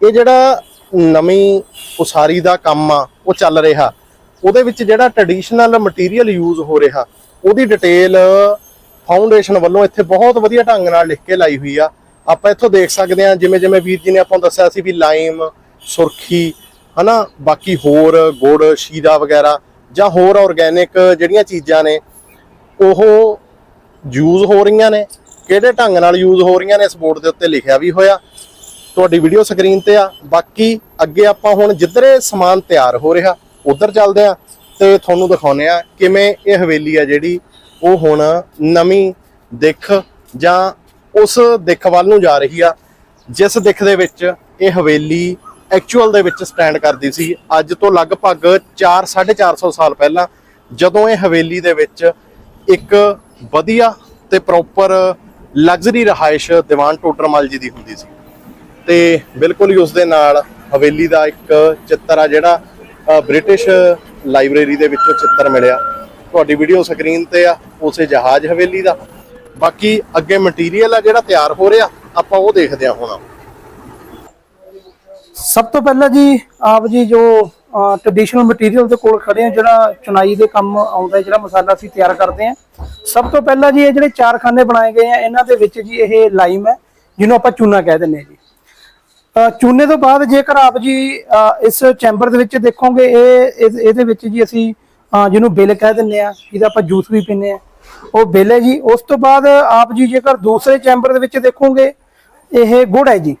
ਇਹ ਜਿਹੜਾ ਨਵੀਂ ਉਸਾਰੀ ਦਾ ਕੰਮ ਆ, ਉਹ ਚੱਲ ਰਿਹਾ। ਉਹਦੇ ਵਿੱਚ ਜਿਹੜਾ ਟ੍ਰੈਡੀਸ਼ਨਲ ਮਟੀਰੀਅਲ ਯੂਜ਼ ਹੋ ਰਿਹਾ, ਉਹਦੀ ਡਿਟੇਲ ਫਾਊਂਡੇਸ਼ਨ ਵੱਲੋਂ ਇੱਥੇ ਬਹੁਤ ਵਧੀਆ ਢੰਗ ਨਾਲ ਲਿਖ ਕੇ ਲਾਈ ਹੋਈ ਆ। ਆਪਾਂ ਇੱਥੋਂ ਦੇਖ ਸਕਦੇ ਆ ਜਿਵੇਂ ਜਿਵੇਂ ਵੀਰ ਜੀ ਨੇ ਆਪਾਂ ਨੂੰ ਦੱਸਿਆ ਸੀ ਵੀ ਲਾਈਮ ਸੁਰਖੀ, ਹਨਾ, ਬਾਕੀ ਹੋਰ ਗੁੜ, ਸ਼ੀਰਾ ਵਗੈਰਾ ਜਾਂ ਹੋਰ ਆਰਗੈਨਿਕ ਜਿਹੜੀਆਂ ਚੀਜ਼ਾਂ ਨੇ ਉਹ ਯੂਜ਼ ਹੋ ਰਹੀਆਂ ਨੇ। ਕਿਹੜੇ ਢੰਗ ਨਾਲ ਯੂਜ਼ ਹੋ ਰਹੀਆਂ ਨੇ ਇਸ ਬੋਰਡ ਦੇ ਉੱਤੇ ਲਿਖਿਆ ਵੀ ਹੋਇਆ। ਤੁਹਾਡੀ ਵੀਡੀਓ ਸਕਰੀਨ ਤੇ ਆ। ਬਾਕੀ ਅੱਗੇ ਆਪਾਂ ਹੁਣ ਜਿੱਧਰੇ ਸਮਾਨ ਤਿਆਰ ਹੋ ਰਿਹਾ, ਉਧਰ ਚੱਲਦੇ ਆ ਤੇ ਤੁਹਾਨੂੰ ਦਿਖਾਉਨੇ ਆ ਕਿਵੇਂ ਇਹ ਹਵੇਲੀ ਆ ਜਿਹੜੀ ਉਹ ਹੁਣ ਨਵੀਂ ਦਿੱਖ ਜਾਂ ਉਸ ਦਿੱਖ ਵੱਲ ਨੂੰ ਜਾ ਰਹੀ ਆ। ਜਿਸ ਦਿੱਖ ਦੇ ਵਿੱਚ ਇਹ ਹਵੇਲੀ ਐਕਚੁਅਲ ਦੇ ਵਿੱਚ ਸਟੈਂਡ ਕਰਦੀ ਸੀ। ਅੱਜ ਤੋਂ ਲਗਭਗ 4 450 ਸਾਲ ਪਹਿਲਾਂ ਜਦੋਂ ਇਹ ਹਵੇਲੀ ਦੇ ਵਿੱਚ ਇੱਕ ਵਧੀਆ ਤੇ ਪ੍ਰੋਪਰ ਲਗਜ਼ਰੀ ਰਹਾਇਸ਼ ਦੀਵਾਨ ਟੋਡਰਮਲ ਜੀ ਦੀ ਹੁੰਦੀ ਸੀ। ਤੇ ਬਿਲਕੁਲ ਹੀ ਉਸ ਦੇ ਨਾਲ ਹਵੇਲੀ ਦਾ ਇੱਕ ਚਿੱਤਰ ਆ ਜਿਹੜਾ ਬ੍ਰਿਟਿਸ਼ ਲਾਇਬ੍ਰੇਰੀ ਦੇ ਵਿੱਚੋਂ ਚਿੱਤਰ ਮਿਲਿਆ। ਤੁਹਾਡੀ ਵੀਡੀਓ ਸਕਰੀਨ ਤੇ ਆ, ਉਸੇ ਜਹਾਜ਼ ਹਵੇਲੀ ਦਾ। ਬਾਕੀ ਅੱਗੇ ਮਟੀਰੀਅਲ ਆ ਜਿਹੜਾ ਤਿਆਰ ਹੋ ਰਿਹਾ, ਆਪਾਂ ਉਹ ਦੇਖਦੇ ਆ ਹੁਣ। ਸਭ ਤੋਂ ਪਹਿਲਾਂ ਜੀ, ਆਪ ਜੀ ਜੋ ਟ੍ਰੈਡੀਸ਼ਨਲ ਮਟੀਰੀਅਲ ਦੇ ਕੋਲ ਖੜੇ ਆ, ਜਿਹੜਾ ਚੁਨਾਈ ਦੇ ਕੰਮ ਆਉਂਦਾ ਜਿਹੜਾ ਮਸਾਲਾ ਅਸੀਂ ਤਿਆਰ ਕਰਦੇ ਆ। ਸਭ ਤੋਂ ਪਹਿਲਾਂ ਜੀ ਇਹ ਜਿਹੜੇ ਚਾਰ ਖਾਨੇ ਬਣਾਏ ਗਏ ਆ, ਇਹਨਾਂ ਦੇ ਵਿੱਚ ਜੀ ਇਹ ਲਾਈਮ ਹੈ, ਜਿਹਨੂੰ ਆਪਾਂ ਚੂਨਾ ਕਹਿ ਦਿੰਦੇ ਆ ਜੀ। ਚੂਨੇ ਤੋਂ ਬਾਅਦ ਜੇਕਰ ਆਪ ਜੀ ਇਸ ਚੈਂਬਰ ਦੇ ਵਿੱਚ ਦੇਖੋਗੇ, ਇਹ, ਇਹ- ਇਹਦੇ ਵਿੱਚ ਜੀ ਅਸੀਂ ਜਿਹਨੂੰ ਬਿੱਲ ਕਹਿ ਦਿੰਦੇ ਆ, ਜਿਹਦਾ ਆਪਾਂ ਜੂਸ ਵੀ ਪੀਂਦੇ ਆ। ਉਹ ਬਿੱਲ ਹੈ ਜੀ। ਉਸ ਤੋਂ ਬਾਅਦ ਆਪ ਜੀ ਜੇਕਰ ਦੂਸਰੇ ਚੈਂਬਰ ਦੇ ਵਿੱਚ ਦੇਖੋਗੇ, ਇਹ ਗੁੜ ਹੈ ਜੀ।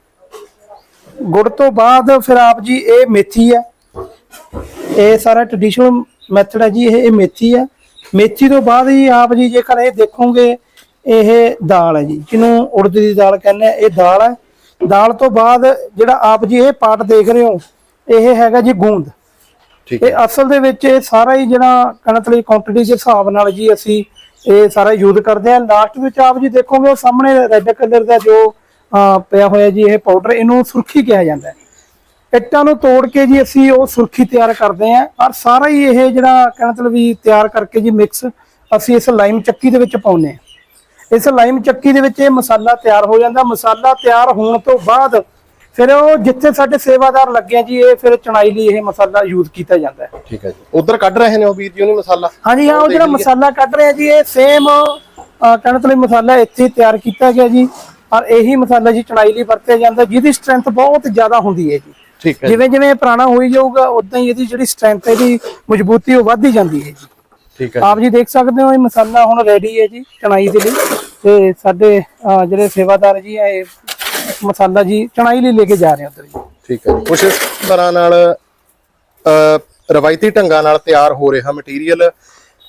ਗੁੜ ਤੋਂ ਬਾਅਦ ਫਿਰ ਆਪ ਜੀ ਇਹ ਮੇਥੀ ਹੈ। ਇਹ ਸਾਰਾ ਟ੍ਰੈਡੀਸ਼ਨਲ ਮੈਥਡ ਹੈ ਜੀ ਇਹ ਇਹ ਮੇਥੀ ਹੈ। ਮੇਥੀ ਤੋਂ ਬਾਅਦ ਹੀ ਆਪ ਜੀ ਜੇਕਰ ਇਹ ਦੇਖੋਗੇ ਇਹ ਦਾਲ ਹੈ ਜੀ ਜਿਹਨੂੰ ਉੜਦ ਦੀ ਦਾਲ ਕਹਿੰਦੇ ਆ ਇਹ ਦਾਲ ਹੈ। ਦਾਲ ਤੋਂ ਬਾਅਦ ਜਿਹੜਾ ਆਪ ਜੀ ਇਹ ਪਾਰਟ ਦੇਖ ਰਹੇ ਹੋ ਇਹ ਹੈਗਾ ਜੀ ਗੂੰਦ। ਠੀਕ ਇਹ ਅਸਲ ਦੇ ਵਿੱਚ ਇਹ ਸਾਰਾ ਹੀ ਜਿਹੜਾ ਕਣਕ ਲਈ ਕੁਆਂਟੀਟੀ ਦੇ ਹਿਸਾਬ ਨਾਲ ਜੀ ਅਸੀਂ ਇਹ ਸਾਰਾ ਯੂਜ਼ ਕਰਦੇ ਹਾਂ। ਲਾਸਟ ਵਿੱਚ ਆਪ ਜੀ ਦੇਖੋਗੇ ਉਹ ਸਾਹਮਣੇ ਰੈੱਡ ਕਲਰ ਦਾ ਜੋ ਪਿਆ ਹੋਇਆ ਜੀ ਇਹ ਪਾਊਡਰ ਇਹਨੂੰ ਸੁਰਖੀ ਕਿਹਾ ਜਾਂਦਾ ਹੈ। ਇੱਟਾਂ ਨੂੰ ਤੋੜ ਕੇ ਜੀ ਅਸੀਂ ਉਹ ਸੁਰਖੀ ਤਿਆਰ ਕਰਦੇ ਆਂ ਔਰ ਸਾਰਾ ਹੀ ਇਹ ਜਿਹੜਾ ਕਹਿੰਦਾ ਮਤਲਬ ਵੀ ਤਿਆਰ ਕਰਕੇ ਜੀ ਮਿਕਸ ਅਸੀਂ ਇਸ ਲਾਈਮ ਚੱਕੀ ਦੇ ਵਿੱਚ ਪਾਉਨੇ ਆ ਇਸ ਲਾਈਮ ਚੱਕੀ ਦੇ ਵਿੱਚ ਇਹ ਮਸਾਲਾ ਤਿਆਰ ਹੋ ਜਾਂਦਾ। ਮਸਾਲਾ ਤਿਆਰ ਹੋਣ ਤੋਂ ਬਾਅਦ ਫਿਰ ਉਹ ਜਿੱਥੇ ਸਾਡੇ ਸੇਵਾਦਾਰ ਲੱਗੇ ਜੀ ਇਹ ਫਿਰ ਚਣਾਈ ਲਈ ਇਹ ਮਸਾਲਾ ਯੂਜ਼ ਕੀਤਾ ਜਾਂਦਾ ਹੈ। ਠੀਕ ਹੈ ਜੀ। ਉਧਰ ਕੱਢ ਰਹੇ ਨੇ ਉਹ ਵੀਰ ਜੀ ਉਹਨੇ ਮਸਾਲਾ? ਹਾਂਜੀ ਹਾਂ ਉਹ ਜਿਹੜਾ ਮਸਾਲਾ ਕੱਢ ਰਿਹਾ ਜੀ ਇਹ ਸੇਮ ਕਣਕ ਲਈ ਮਸਾਲਾ ਇੱਥੇ ਤਿਆਰ ਕੀਤਾ ਗਿਆ ਜੀ। ਔਰ ਇਹੀ ਮਸਾਲਾ ਜੀ ਚਣਾਈ ਲਈ ਵਰਤਿਆ ਜਾਂਦਾ ਜਿਹਦੀ ਸਟਰੈਂਥ ਬਹੁਤ ਜ਼ਿਆਦਾ ਹੁੰਦੀ ਹੈ ਜੀ। ਠੀਕ ਹੈ ਜਿਵੇਂ ਜਿਵੇਂ ਇਹ ਪੁਰਾਣਾ ਹੋਈ ਜਾਊਗਾ ਉਦਾਂ ਹੀ ਇਹਦੀ ਜਿਹੜੀ ਸਟਰੈਂਥ ਹੈ ਇਹਦੀ ਮਜ਼ਬੂਤੀ ਉਹ ਵੱਧਦੀ ਜਾਂਦੀ ਹੈ ਜੀ। ਠੀਕ ਹੈ ਆਪ ਜੀ ਦੇਖ ਸਕਦੇ ਹੋ ਇਹ ਮਸਾਲਾ ਹੁਣ ਰੈਡੀ ਹੈ ਜੀ ਚਣਾਈ ਦੇ ਲਈ। ਤੇ ਸਾਡੇ ਜਿਹੜੇ ਸੇਵਾਦਾਰ ਜੀ ਇਹ ਮਸਾਲਾ ਜੀ ਚਣਾਈ ਲਈ ਲੈ ਕੇ ਜਾ ਰਹੇ ਉੱਧਰ ਜੀ। ਠੀਕ ਹੈ। ਕੁਛ ਇਸ ਤਰ੍ਹਾਂ ਨਾਲ ਅ, ਰਵਾਇਤੀ ਢੰਗਾਂ ਨਾਲ ਤਿਆਰ ਹੋ ਰਿਹਾ ਮਟੀਰੀਅਲ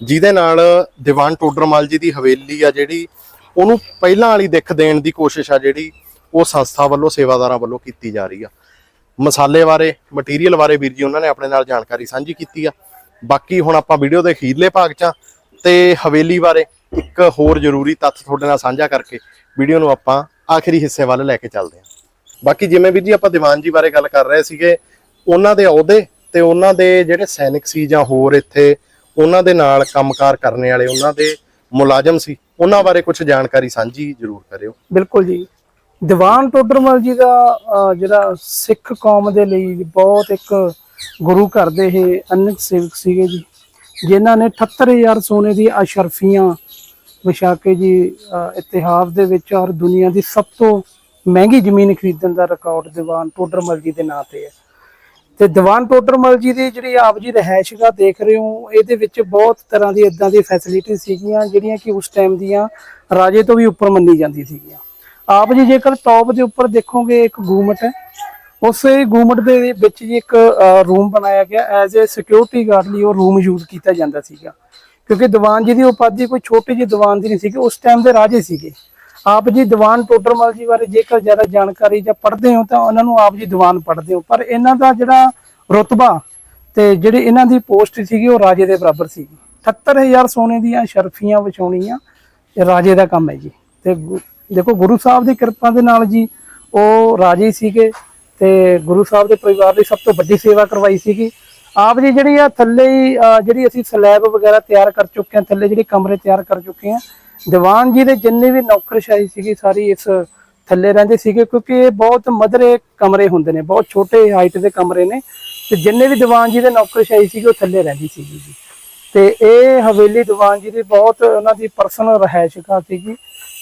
ਜਿਹਦੇ ਨਾਲ ਦੀਵਾਨ ਟੋਡਰਮਲ ਜੀ ਦੀ ਹਵੇਲੀ ਆ ਜਿਹੜੀ ਉਹਨੂੰ ਪਹਿਲਾਂ ਵਾਲੀ ਦਿੱਖ ਦੇਣ ਦੀ ਕੋਸ਼ਿਸ਼ ਆ ਜਿਹੜੀ ਉਹ ਸੰਸਥਾ ਵੱਲੋਂ ਸੇਵਾਦਾਰਾਂ ਵੱਲੋਂ ਕੀਤੀ ਜਾ ਰਹੀ ਆ। ਮਸਾਲੇ ਬਾਰੇ ਮਟੀਰੀਅਲ ਬਾਰੇ ਵੀਰ ਜੀ ਉਹਨਾਂ ਨੇ ਆਪਣੇ ਨਾਲ ਜਾਣਕਾਰੀ ਸਾਂਝੀ ਕੀਤੀ ਆ। ਬਾਕੀ ਹੁਣ ਆਪਾਂ ਵੀਡੀਓ ਦੇ ਅਖੀਰਲੇ ਭਾਗ 'ਚ ਆ ਤੇ ਹਵੇਲੀ ਬਾਰੇ ਇੱਕ ਹੋਰ ਜ਼ਰੂਰੀ ਤੱਥ ਤੁਹਾਡੇ ਨਾਲ ਸਾਂਝਾ ਕਰਕੇ ਵੀਡੀਓ ਨੂੰ ਆਪਾਂ ਆਖਰੀ ਹਿੱਸੇ ਵੱਲ ਲੈ ਕੇ ਚੱਲਦੇ ਹਾਂ ਬਾਕੀ ਜਿਵੇਂ ਵੀਰ ਜੀ ਆਪਾਂ ਦੀਵਾਨ ਜੀ ਬਾਰੇ ਗੱਲ ਕਰ ਰਹੇ ਸੀਗੇ, ਉਹਨਾਂ ਦੇ ਅਹੁਦੇ ਤੇ ਉਹਨਾਂ ਦੇ ਜਿਹੜੇ ਸੈਨਿਕ ਸੀ ਜਾਂ ਹੋਰ ਇੱਥੇ, ਉਹਨਾਂ ਦੇ ਨਾਲ ਕੰਮਕਾਰ ਕਰਨ ਵਾਲੇ ਉਹਨਾਂ ਦੇ ਮੁਲਾਜ਼ਮ ਸੀ, ਉਹਨਾਂ ਬਾਰੇ ਕੁਝ ਜਾਣਕਾਰੀ ਸਾਂਝੀ ਜ਼ਰੂਰ ਕਰਿਓ। ਬਿਲਕੁਲ ਜੀ। ਦੀਵਾਨ ਟੋਡਰਮਲ ਜੀ ਦਾ ਜਿਹੜਾ ਸਿੱਖ ਕੌਮ ਦੇ ਲਈ ਬਹੁਤ ਇੱਕ ਗੁਰੂ ਘਰ ਦੇ ਇਹ ਅਨਕ ਸੇਵਕ ਸੀਗੇ ਜੀ, ਜਿਨ੍ਹਾਂ ਨੇ 78000 ਸੋਨੇ ਦੀ ਅਸ਼ਰਫੀਆਂ ਵਿਛਾ ਕੇ ਜੀ ਇਤਿਹਾਸ ਦੇ ਵਿੱਚ ਔਰ ਦੁਨੀਆ ਦੀ ਸਭ ਤੋਂ ਮਹਿੰਗੀ ਜ਼ਮੀਨ ਖਰੀਦਣ ਦਾ ਰਿਕਾਰਡ ਦੀਵਾਨ ਟੋਡਰਮਲ ਜੀ ਦੇ ਨਾਂ ਤੇ ਹੈ। ਤੇ ਦੀਵਾਨ ਟੋਡਰਮਲ ਜੀ ਦੀ ਜਿਹੜੀ ਆਪ ਜੀ ਰਹਿائشਗਾ ਦੇਖ ਰਹੇ ਹੋ, ਇਹਦੇ ਵਿੱਚ ਬਹੁਤ ਤਰ੍ਹਾਂ ਦੀ ਇਦਾਂ ਦੀ ਫੈਸਿਲਿਟੀ ਸੀਗੀਆਂ, ਜਿਹੜੀਆਂ ਕਿ ਉਸ ਟਾਈਮ ਦੀਆਂ ਰਾਜੇ ਤੋਂ ਵੀ ਉੱਪਰ ਮੰਨੀ ਜਾਂਦੀ ਸੀਗੀਆਂ। ਆਪ ਜੀ ਜੇਕਰ ਟੌਪ ਦੇ ਉੱਪਰ ਦੇਖੋਗੇ ਇੱਕ ਗੂਮਟ ਹੈ ਉਸੇ ਗੂਮਟ ਦੇ ਵਿੱਚ ਜੀ ਇੱਕ ਰੂਮ ਬਣਾਇਆ ਗਿਆ ਐਜ਼ ਅ ਸਿਕਿਉਰਿਟੀ ਗਾਰਡ ਲਈ ਉਹ ਰੂਮ ਯੂਜ਼ ਕੀਤਾ ਜਾਂਦਾ ਸੀਗਾ। ਕਿਉਂਕਿ ਦੀਵਾਨ ਜੀ ਦੀ ਉਪਾਧੀ ਕੋਈ ਛੋਟੀ ਜਿਹੀ ਦੀਵਾਨ ਦੀ ਨਹੀਂ ਸੀਗੀ, ਉਸ ਟਾਈਮ ਦੇ ਰਾਜੇ ਸੀਗੇ। ਆਪ ਜੀ ਦੀਵਾਨ ਟੋਡਰਮਲ ਜੀ ਬਾਰੇ ਜੇਕਰ ਜ਼ਿਆਦਾ ਜਾਣਕਾਰੀ ਜਾਂ ਪੜ੍ਹਦੇ ਹੋ ਤਾਂ ਉਹਨਾਂ ਨੂੰ ਆਪ ਜੀ ਦੀਵਾਨ ਪੜ੍ਹਦੇ ਹੋ। ਪਰ ਇਹਨਾਂ ਦਾ ਜਿਹੜਾ ਰੁਤਬਾ ਤੇ ਜਿਹੜੀ ਇਹਨਾਂ ਦੀ ਪੋਸਟ ਸੀਗੀ ਉਹ ਰਾਜੇ ਦੇ ਬਰਾਬਰ ਸੀਗੀ। 78000 ਸੋਨੇ ਦੀਆਂ ਸ਼ਰਫੀਆਂ ਵਿਛਾਉਣੀਆਂ ਰਾਜੇ ਦਾ ਕੰਮ ਹੈ ਜੀ। ਤੇ ਦੇਖੋ ਗੁਰੂ ਸਾਹਿਬ ਦੀ ਕਿਰਪਾ ਦੇ ਨਾਲ ਜੀ ਉਹ ਰਾਜੀ ਸੀਗੇ ਤੇ ਗੁਰੂ ਸਾਹਿਬ ਦੇ ਪਰਿਵਾਰ ਦੀ ਸਭ ਤੋਂ ਵੱਡੀ ਸੇਵਾ ਕਰਵਾਈ ਸੀਗੀ। ਆਪ ਜੀ ਜਿਹੜੀ ਆ ਥੱਲੇ ਹੀ ਜਿਹੜੀ ਅਸੀਂ ਸਲੈਬ ਵਗੈਰਾ ਤਿਆਰ ਕਰ ਚੁੱਕੇ ਹਾਂ, ਥੱਲੇ ਜਿਹੜੇ ਕਮਰੇ ਤਿਆਰ ਕਰ ਚੁੱਕੇ ਹਾਂ, ਦੀਵਾਨ ਜੀ ਦੇ ਜਿੰਨੇ ਵੀ ਨੌਕਰਸ਼ਾਹੀ ਸੀਗੀ ਸਾਰੀ ਇਸ ਥੱਲੇ ਰਹਿੰਦੇ ਸੀਗੇ ਕਿਉਂਕਿ ਇਹ ਬਹੁਤ ਮਧਰੇ ਕਮਰੇ ਹੁੰਦੇ ਨੇ, ਬਹੁਤ ਛੋਟੇ ਹਾਈਟ ਦੇ ਕਮਰੇ ਨੇ ਤੇ ਜਿੰਨੇ ਵੀ ਦੀਵਾਨ ਜੀ ਦੇ ਨੌਕਰਸ਼ਾਹੀ ਸੀਗੇ ਉਹ ਥੱਲੇ ਰਹਿੰਦੀ ਸੀਗੀ ਜੀ। ਤੇ ਇਹ ਹਵੇਲੀ ਦੀਵਾਨ ਜੀ ਦੀ ਬਹੁਤ ਉਹਨਾਂ ਦੀ ਪਰਸਨਲ ਰਹਿائش ਘਰ ਸੀਗੀ।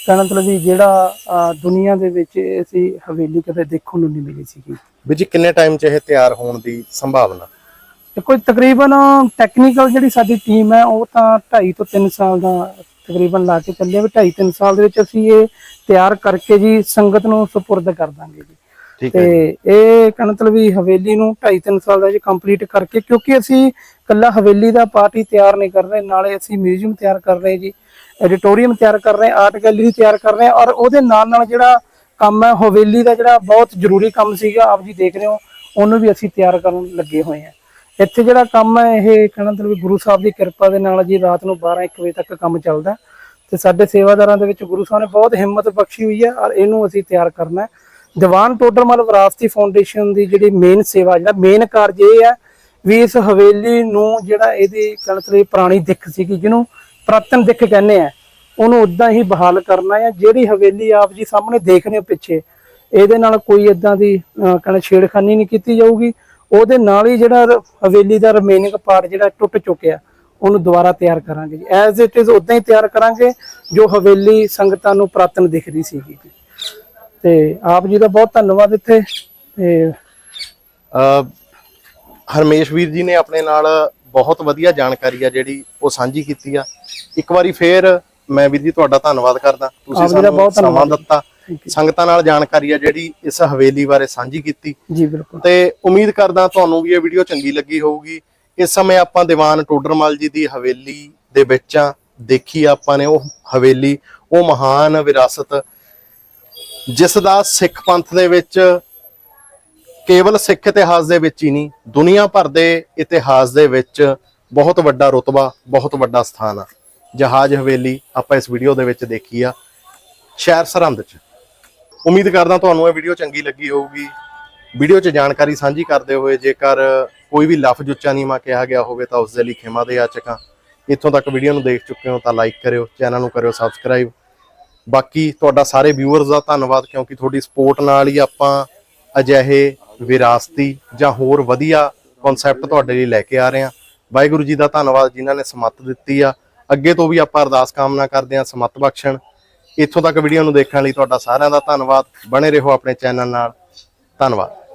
ਕਹਿਣ ਮਤਲਬ ਵੀ ਜਿਹੜਾ ਦੁਨੀਆ ਦੇ ਵਿੱਚ ਅਸੀਂ ਹਵੇਲੀ ਕਦੇ ਦੇਖਣ ਨੂੰ ਨਹੀਂ ਮਿਲੀ ਸੀਗੀ। ਵੀਰ ਜੀ ਕਿੰਨੇ ਟਾਈਮ 'ਚ ਇਹ ਤਿਆਰ ਹੋਣ ਦੀ ਸੰਭਾਵਨਾ? ਤੇ ਕੋਈ ਤਕਰੀਬਨ ਟੈਕਨੀਕਲ ਜਿਹੜੀ ਸਾਡੀ ਟੀਮ ਹੈ ਉਹ ਤਾਂ 2.5 ਤੋਂ 3 ਸਾਲ ਦਾ ਤਕਰੀਬਨ ਲਾ ਕੇ ਚੱਲੇ ਵੀ 2.5 3 ਸਾਲ ਦੇ ਵਿੱਚ ਅਸੀਂ ਇਹ ਤਿਆਰ ਕਰਕੇ ਜੀ ਸੰਗਤ ਨੂੰ ਸਪੁਰਦ ਕਰ ਦਾਂਗੇ ਜੀ। ਠੀਕ ਹੈ ਤੇ ਇਹ ਕਹਿਣ ਮਤਲਬ ਵੀ ਹਵੇਲੀ ਨੂੰ 2.5 3 ਸਾਲ ਦਾ ਜੀ ਕੰਪਲੀਟ ਕਰਕੇ ਕਿਉਂਕਿ ਅਸੀਂ ਕੱਲਾ ਹਵੇਲੀ ਦਾ ਪਾਰਟ ਤਿਆਰ ਨਹੀਂ ਕਰ ਰਹੇ ਨਾਲੇ ਅਸੀਂ ਮਿਊਜ਼ੀਅਮ ਤਿਆਰ ਕਰ ਰਹੇ ਜੀ। ਐਡੀਟੋਰੀਅਮ ਤਿਆਰ ਕਰ ਰਹੇ, ਆਰਟ ਗੈਲਰੀ ਤਿਆਰ ਕਰ ਰਹੇ ਔਰ ਉਹਦੇ ਨਾਲ ਨਾਲ ਜਿਹੜਾ ਕੰਮ ਹੈ, ਹਵੇਲੀ ਦਾ ਜਿਹੜਾ ਬਹੁਤ ਜ਼ਰੂਰੀ ਕੰਮ ਸੀਗਾ, ਆਪ ਜੀ ਦੇਖ ਰਹੇ ਹੋ, ਉਹਨੂੰ ਵੀ ਅਸੀਂ ਤਿਆਰ ਕਰਨ ਲੱਗੇ ਹੋਏ ਹਾਂ। ਇੱਥੇ ਜਿਹੜਾ ਕੰਮ ਹੈ, ਇਹ ਕਹਿਣ ਮਤਲਬ ਗੁਰੂ ਸਾਹਿਬ ਦੀ ਕਿਰਪਾ ਦੇ ਨਾਲ ਜੀ ਰਾਤ ਨੂੰ 12 1 ਵਜੇ ਤੱਕ ਕੰਮ ਚੱਲਦਾ ਤੇ ਸਾਡੇ ਸੇਵਾਦਾਰਾਂ ਦੇ ਵਿੱਚ ਗੁਰੂ ਸਾਹਿਬ ਨੇ ਬਹੁਤ ਹਿੰਮਤ ਬਖਸ਼ੀ ਹੋਈ ਹੈ ਔਰ ਇਹਨੂੰ ਅਸੀਂ ਤਿਆਰ ਕਰਨਾ ਹੈ। ਦੀਵਾਨ ਟੋਡਰਮਲ ਵਿਰਾਸਤੀ ਫਾਊਂਡੇਸ਼ਨ ਦੀ ਜਿਹੜੀ ਮੇਨ ਸੇਵਾ, ਜਿਹੜਾ ਮੇਨ ਕਾਰਜ ਇਹ ਹੈ ਵੀ ਇਸ ਹਵੇਲੀ ਨੂੰ ਜਿਹੜਾ ਇਹਦੀ ਕਣਤਰੀ ਪੁਰਾਣੀ ਦਿੱਖ ਸੀਗੀ ਜਿਹਨੂੰ ਪ੍ਰਾਤਨ ਦਿੱਖ ਕਹਿੰਦੇ ਆ, ਉਹਨੂੰ ਉਦਾਂ ਹੀ ਬਹਾਲ ਕਰਨਾ ਹੈ ਜਿਹੜੀ ਹਵੇਲੀ ਆਪ ਜੀ ਸਾਹਮਣੇ ਦੇਖ ਰਹੇ ਹੋ ਪਿੱਛੇ, ਇਹਦੇ ਨਾਲ ਕੋਈ ਇਦਾਂ ਦੀ ਕਹਿੰਦਾ ਛੇੜਖਾਨੀ ਨਹੀਂ ਕੀਤੀ ਜਾਊਗੀ, ਉਹਦੇ ਨਾਲ ਹੀ ਜਿਹੜਾ ਹਵੇਲੀ ਦਾ ਰਿਮੇਨਿੰਗ ਪਾਰਟ ਜਿਹੜਾ ਟੁੱਟ ਚੁੱਕਿਆ, ਉਹਨੂੰ ਦੁਬਾਰਾ ਤਿਆਰ ਕਰਾਂਗੇ ਜੀ। ਐਜ਼ ਇਟ ਇਜ਼ ਉਦਾਂ ਹੀ ਤਿਆਰ ਕਰਾਂਗੇ, ਜੋ ਹਵੇਲੀ ਸੰਗਤਾਂ ਨੂੰ ਪ੍ਰਾਤਨ ਦਿਖ ਰਹੀ ਸੀਗੀ ਤੇ ਆਪ ਜੀ ਦਾ ਬਹੁਤ ਧੰਨਵਾਦ ਇੱਥੇ, ਤੇ ਹਰਮੇਸ਼ ਵੀਰ ਜੀ ਨੇ ਆਪਣੇ ਨਾਲ ਬਹੁਤ ਵਧੀਆ ਜਾਣਕਾਰੀ ਆ ਜਿਹੜੀ ਉਹ ਸਾਂਝੀ ਕੀਤੀ ਆ। ਇੱਕ ਵਾਰੀ ਫੇਰ ਮੈਂ ਵੀਰ ਜੀ ਤੁਹਾਡਾ ਧੰਨਵਾਦ ਕਰਦਾ। ਤੁਸੀਂ ਸਾਨੂੰ ਸਮਾਂ। ਦਿੱਤਾ. ਸੰਗਤਾਂ ਨਾਲ ਜਾਣਕਾਰੀ ਆ ਜਿਹੜੀ ਇਸ ਹਵੇਲੀ ਬਾਰੇ ਸਾਂਝੀ ਕੀਤੀ। ਜੀ ਬਿਲਕੁਲ। ਤੇ ਉਮੀਦ ਕਰਦਾ ਤੁਹਾਨੂੰ ਵੀ ਇਹ ਵੀਡੀਓ ਚੰਗੀ ਲੱਗੀ ਹੋਊਗੀ। ਇਸ ਸਮੇਂ ਆਪਾਂ ਦੀਵਾਨ ਟੋਡਰਮਲ ਜੀ ਦੀ ਹਵੇਲੀ ਦੇ ਵਿੱਚ ਆ। ਦੇਖੀ ਆਪਾਂ ਨੇ ਉਹ ਹਵੇਲੀ ਉਹ ਮਹਾਨ ਵਿਰਾਸਤ ਜਿਸ ਦਾ ਸਿੱਖ ਪੰਥ ਦੇ ਵਿੱਚ ਕੇਵਲ ਸਿੱਖ ਇਤਿਹਾਸ ਦੇ ਵਿੱਚ ਹੀ ਨਹੀਂ, ਦੁਨੀਆ ਭਰ ਦੇ ਇਤਿਹਾਸ ਦੇ ਵਿੱਚ ਬਹੁਤ ਵੱਡਾ ਰੁਤਬਾ, ਬਹੁਤ ਵੱਡਾ ਸਥਾਨ ਆ। ਜਹਾਜ਼ ਹਵੇਲੀ ਆਪਾਂ ਇਸ ਵੀਡੀਓ ਦੇ ਵਿੱਚ ਦੇਖੀ ਆ, ਸ਼ਹਿਰ ਸਰਹੰਦ ਚ। ਉਮੀਦ ਕਰਦਾ ਤੁਹਾਨੂੰ ਇਹ ਵੀਡੀਓ ਚੰਗੀ ਲੱਗੀ ਹੋਊਗੀ। ਵੀਡੀਓ 'ਚ ਜਾਣਕਾਰੀ ਸਾਂਝੀ ਕਰਦੇ ਹੋਏ ਜੇਕਰ ਕੋਈ ਵੀ ਲਫ਼ਜ਼ ਉੱਚਾ ਨੀਵਾਂ ਕਿਹਾ ਗਿਆ ਹੋਵੇ ਤਾਂ ਉਸ ਦੇ ਲਈ ਖਿਮਾ ਦੇ ਆਚਕਾਂ ਇੱਥੋਂ ਤੱਕ ਵੀਡੀਓ ਨੂੰ ਦੇਖ ਚੁੱਕੇ ਹੋ ਤਾਂ ਲਾਈਕ ਕਰਿਓ, ਚੈਨਲ ਨੂੰ ਕਰਿਓ ਸਬਸਕ੍ਰਾਈਬ। ਬਾਕੀ ਤੁਹਾਡਾ ਸਾਰੇ ਵਿਊਅਰਸ ਦਾ ਧੰਨਵਾਦ ਕਿਉਂਕਿ ਤੁਹਾਡੀ ਸਪੋਰਟ ਨਾਲ ਹੀ ਆਪਾਂ ਅਜਿਹੇ ਵਿਰਾਸਤੀ ਜਾਂ ਹੋਰ ਵਧੀਆ ਕਨਸੈਪਟ ਤੁਹਾਡੇ ਲਈ ਲੈ ਕੇ ਆ ਰਹੇ ਹਾਂ। ਵਾਹਿਗੁਰੂ ਜੀ ਦਾ ਧੰਨਵਾਦ ਜਿਨ੍ਹਾਂ ਨੇ ਸਮੱਤ ਦਿੱਤੀ ਆ। ਅੱਗੇ ਤੋਂ ਵੀ ਆਪਾਂ ਅਰਦਾਸ ਕਾਮਨਾ ਕਰਦੇ ਹਾਂ, ਸਮੱਤ ਬਖਸ਼ਣ। ਇੱਥੋਂ ਤੱਕ ਵੀਡੀਓ ਨੂੰ ਦੇਖਣ ਲਈ ਤੁਹਾਡਾ ਸਾਰਿਆਂ ਦਾ ਧੰਨਵਾਦ। ਬਣੇ ਰਹੋ ਆਪਣੇ ਚੈਨਲ ਨਾਲ। ਧੰਨਵਾਦ।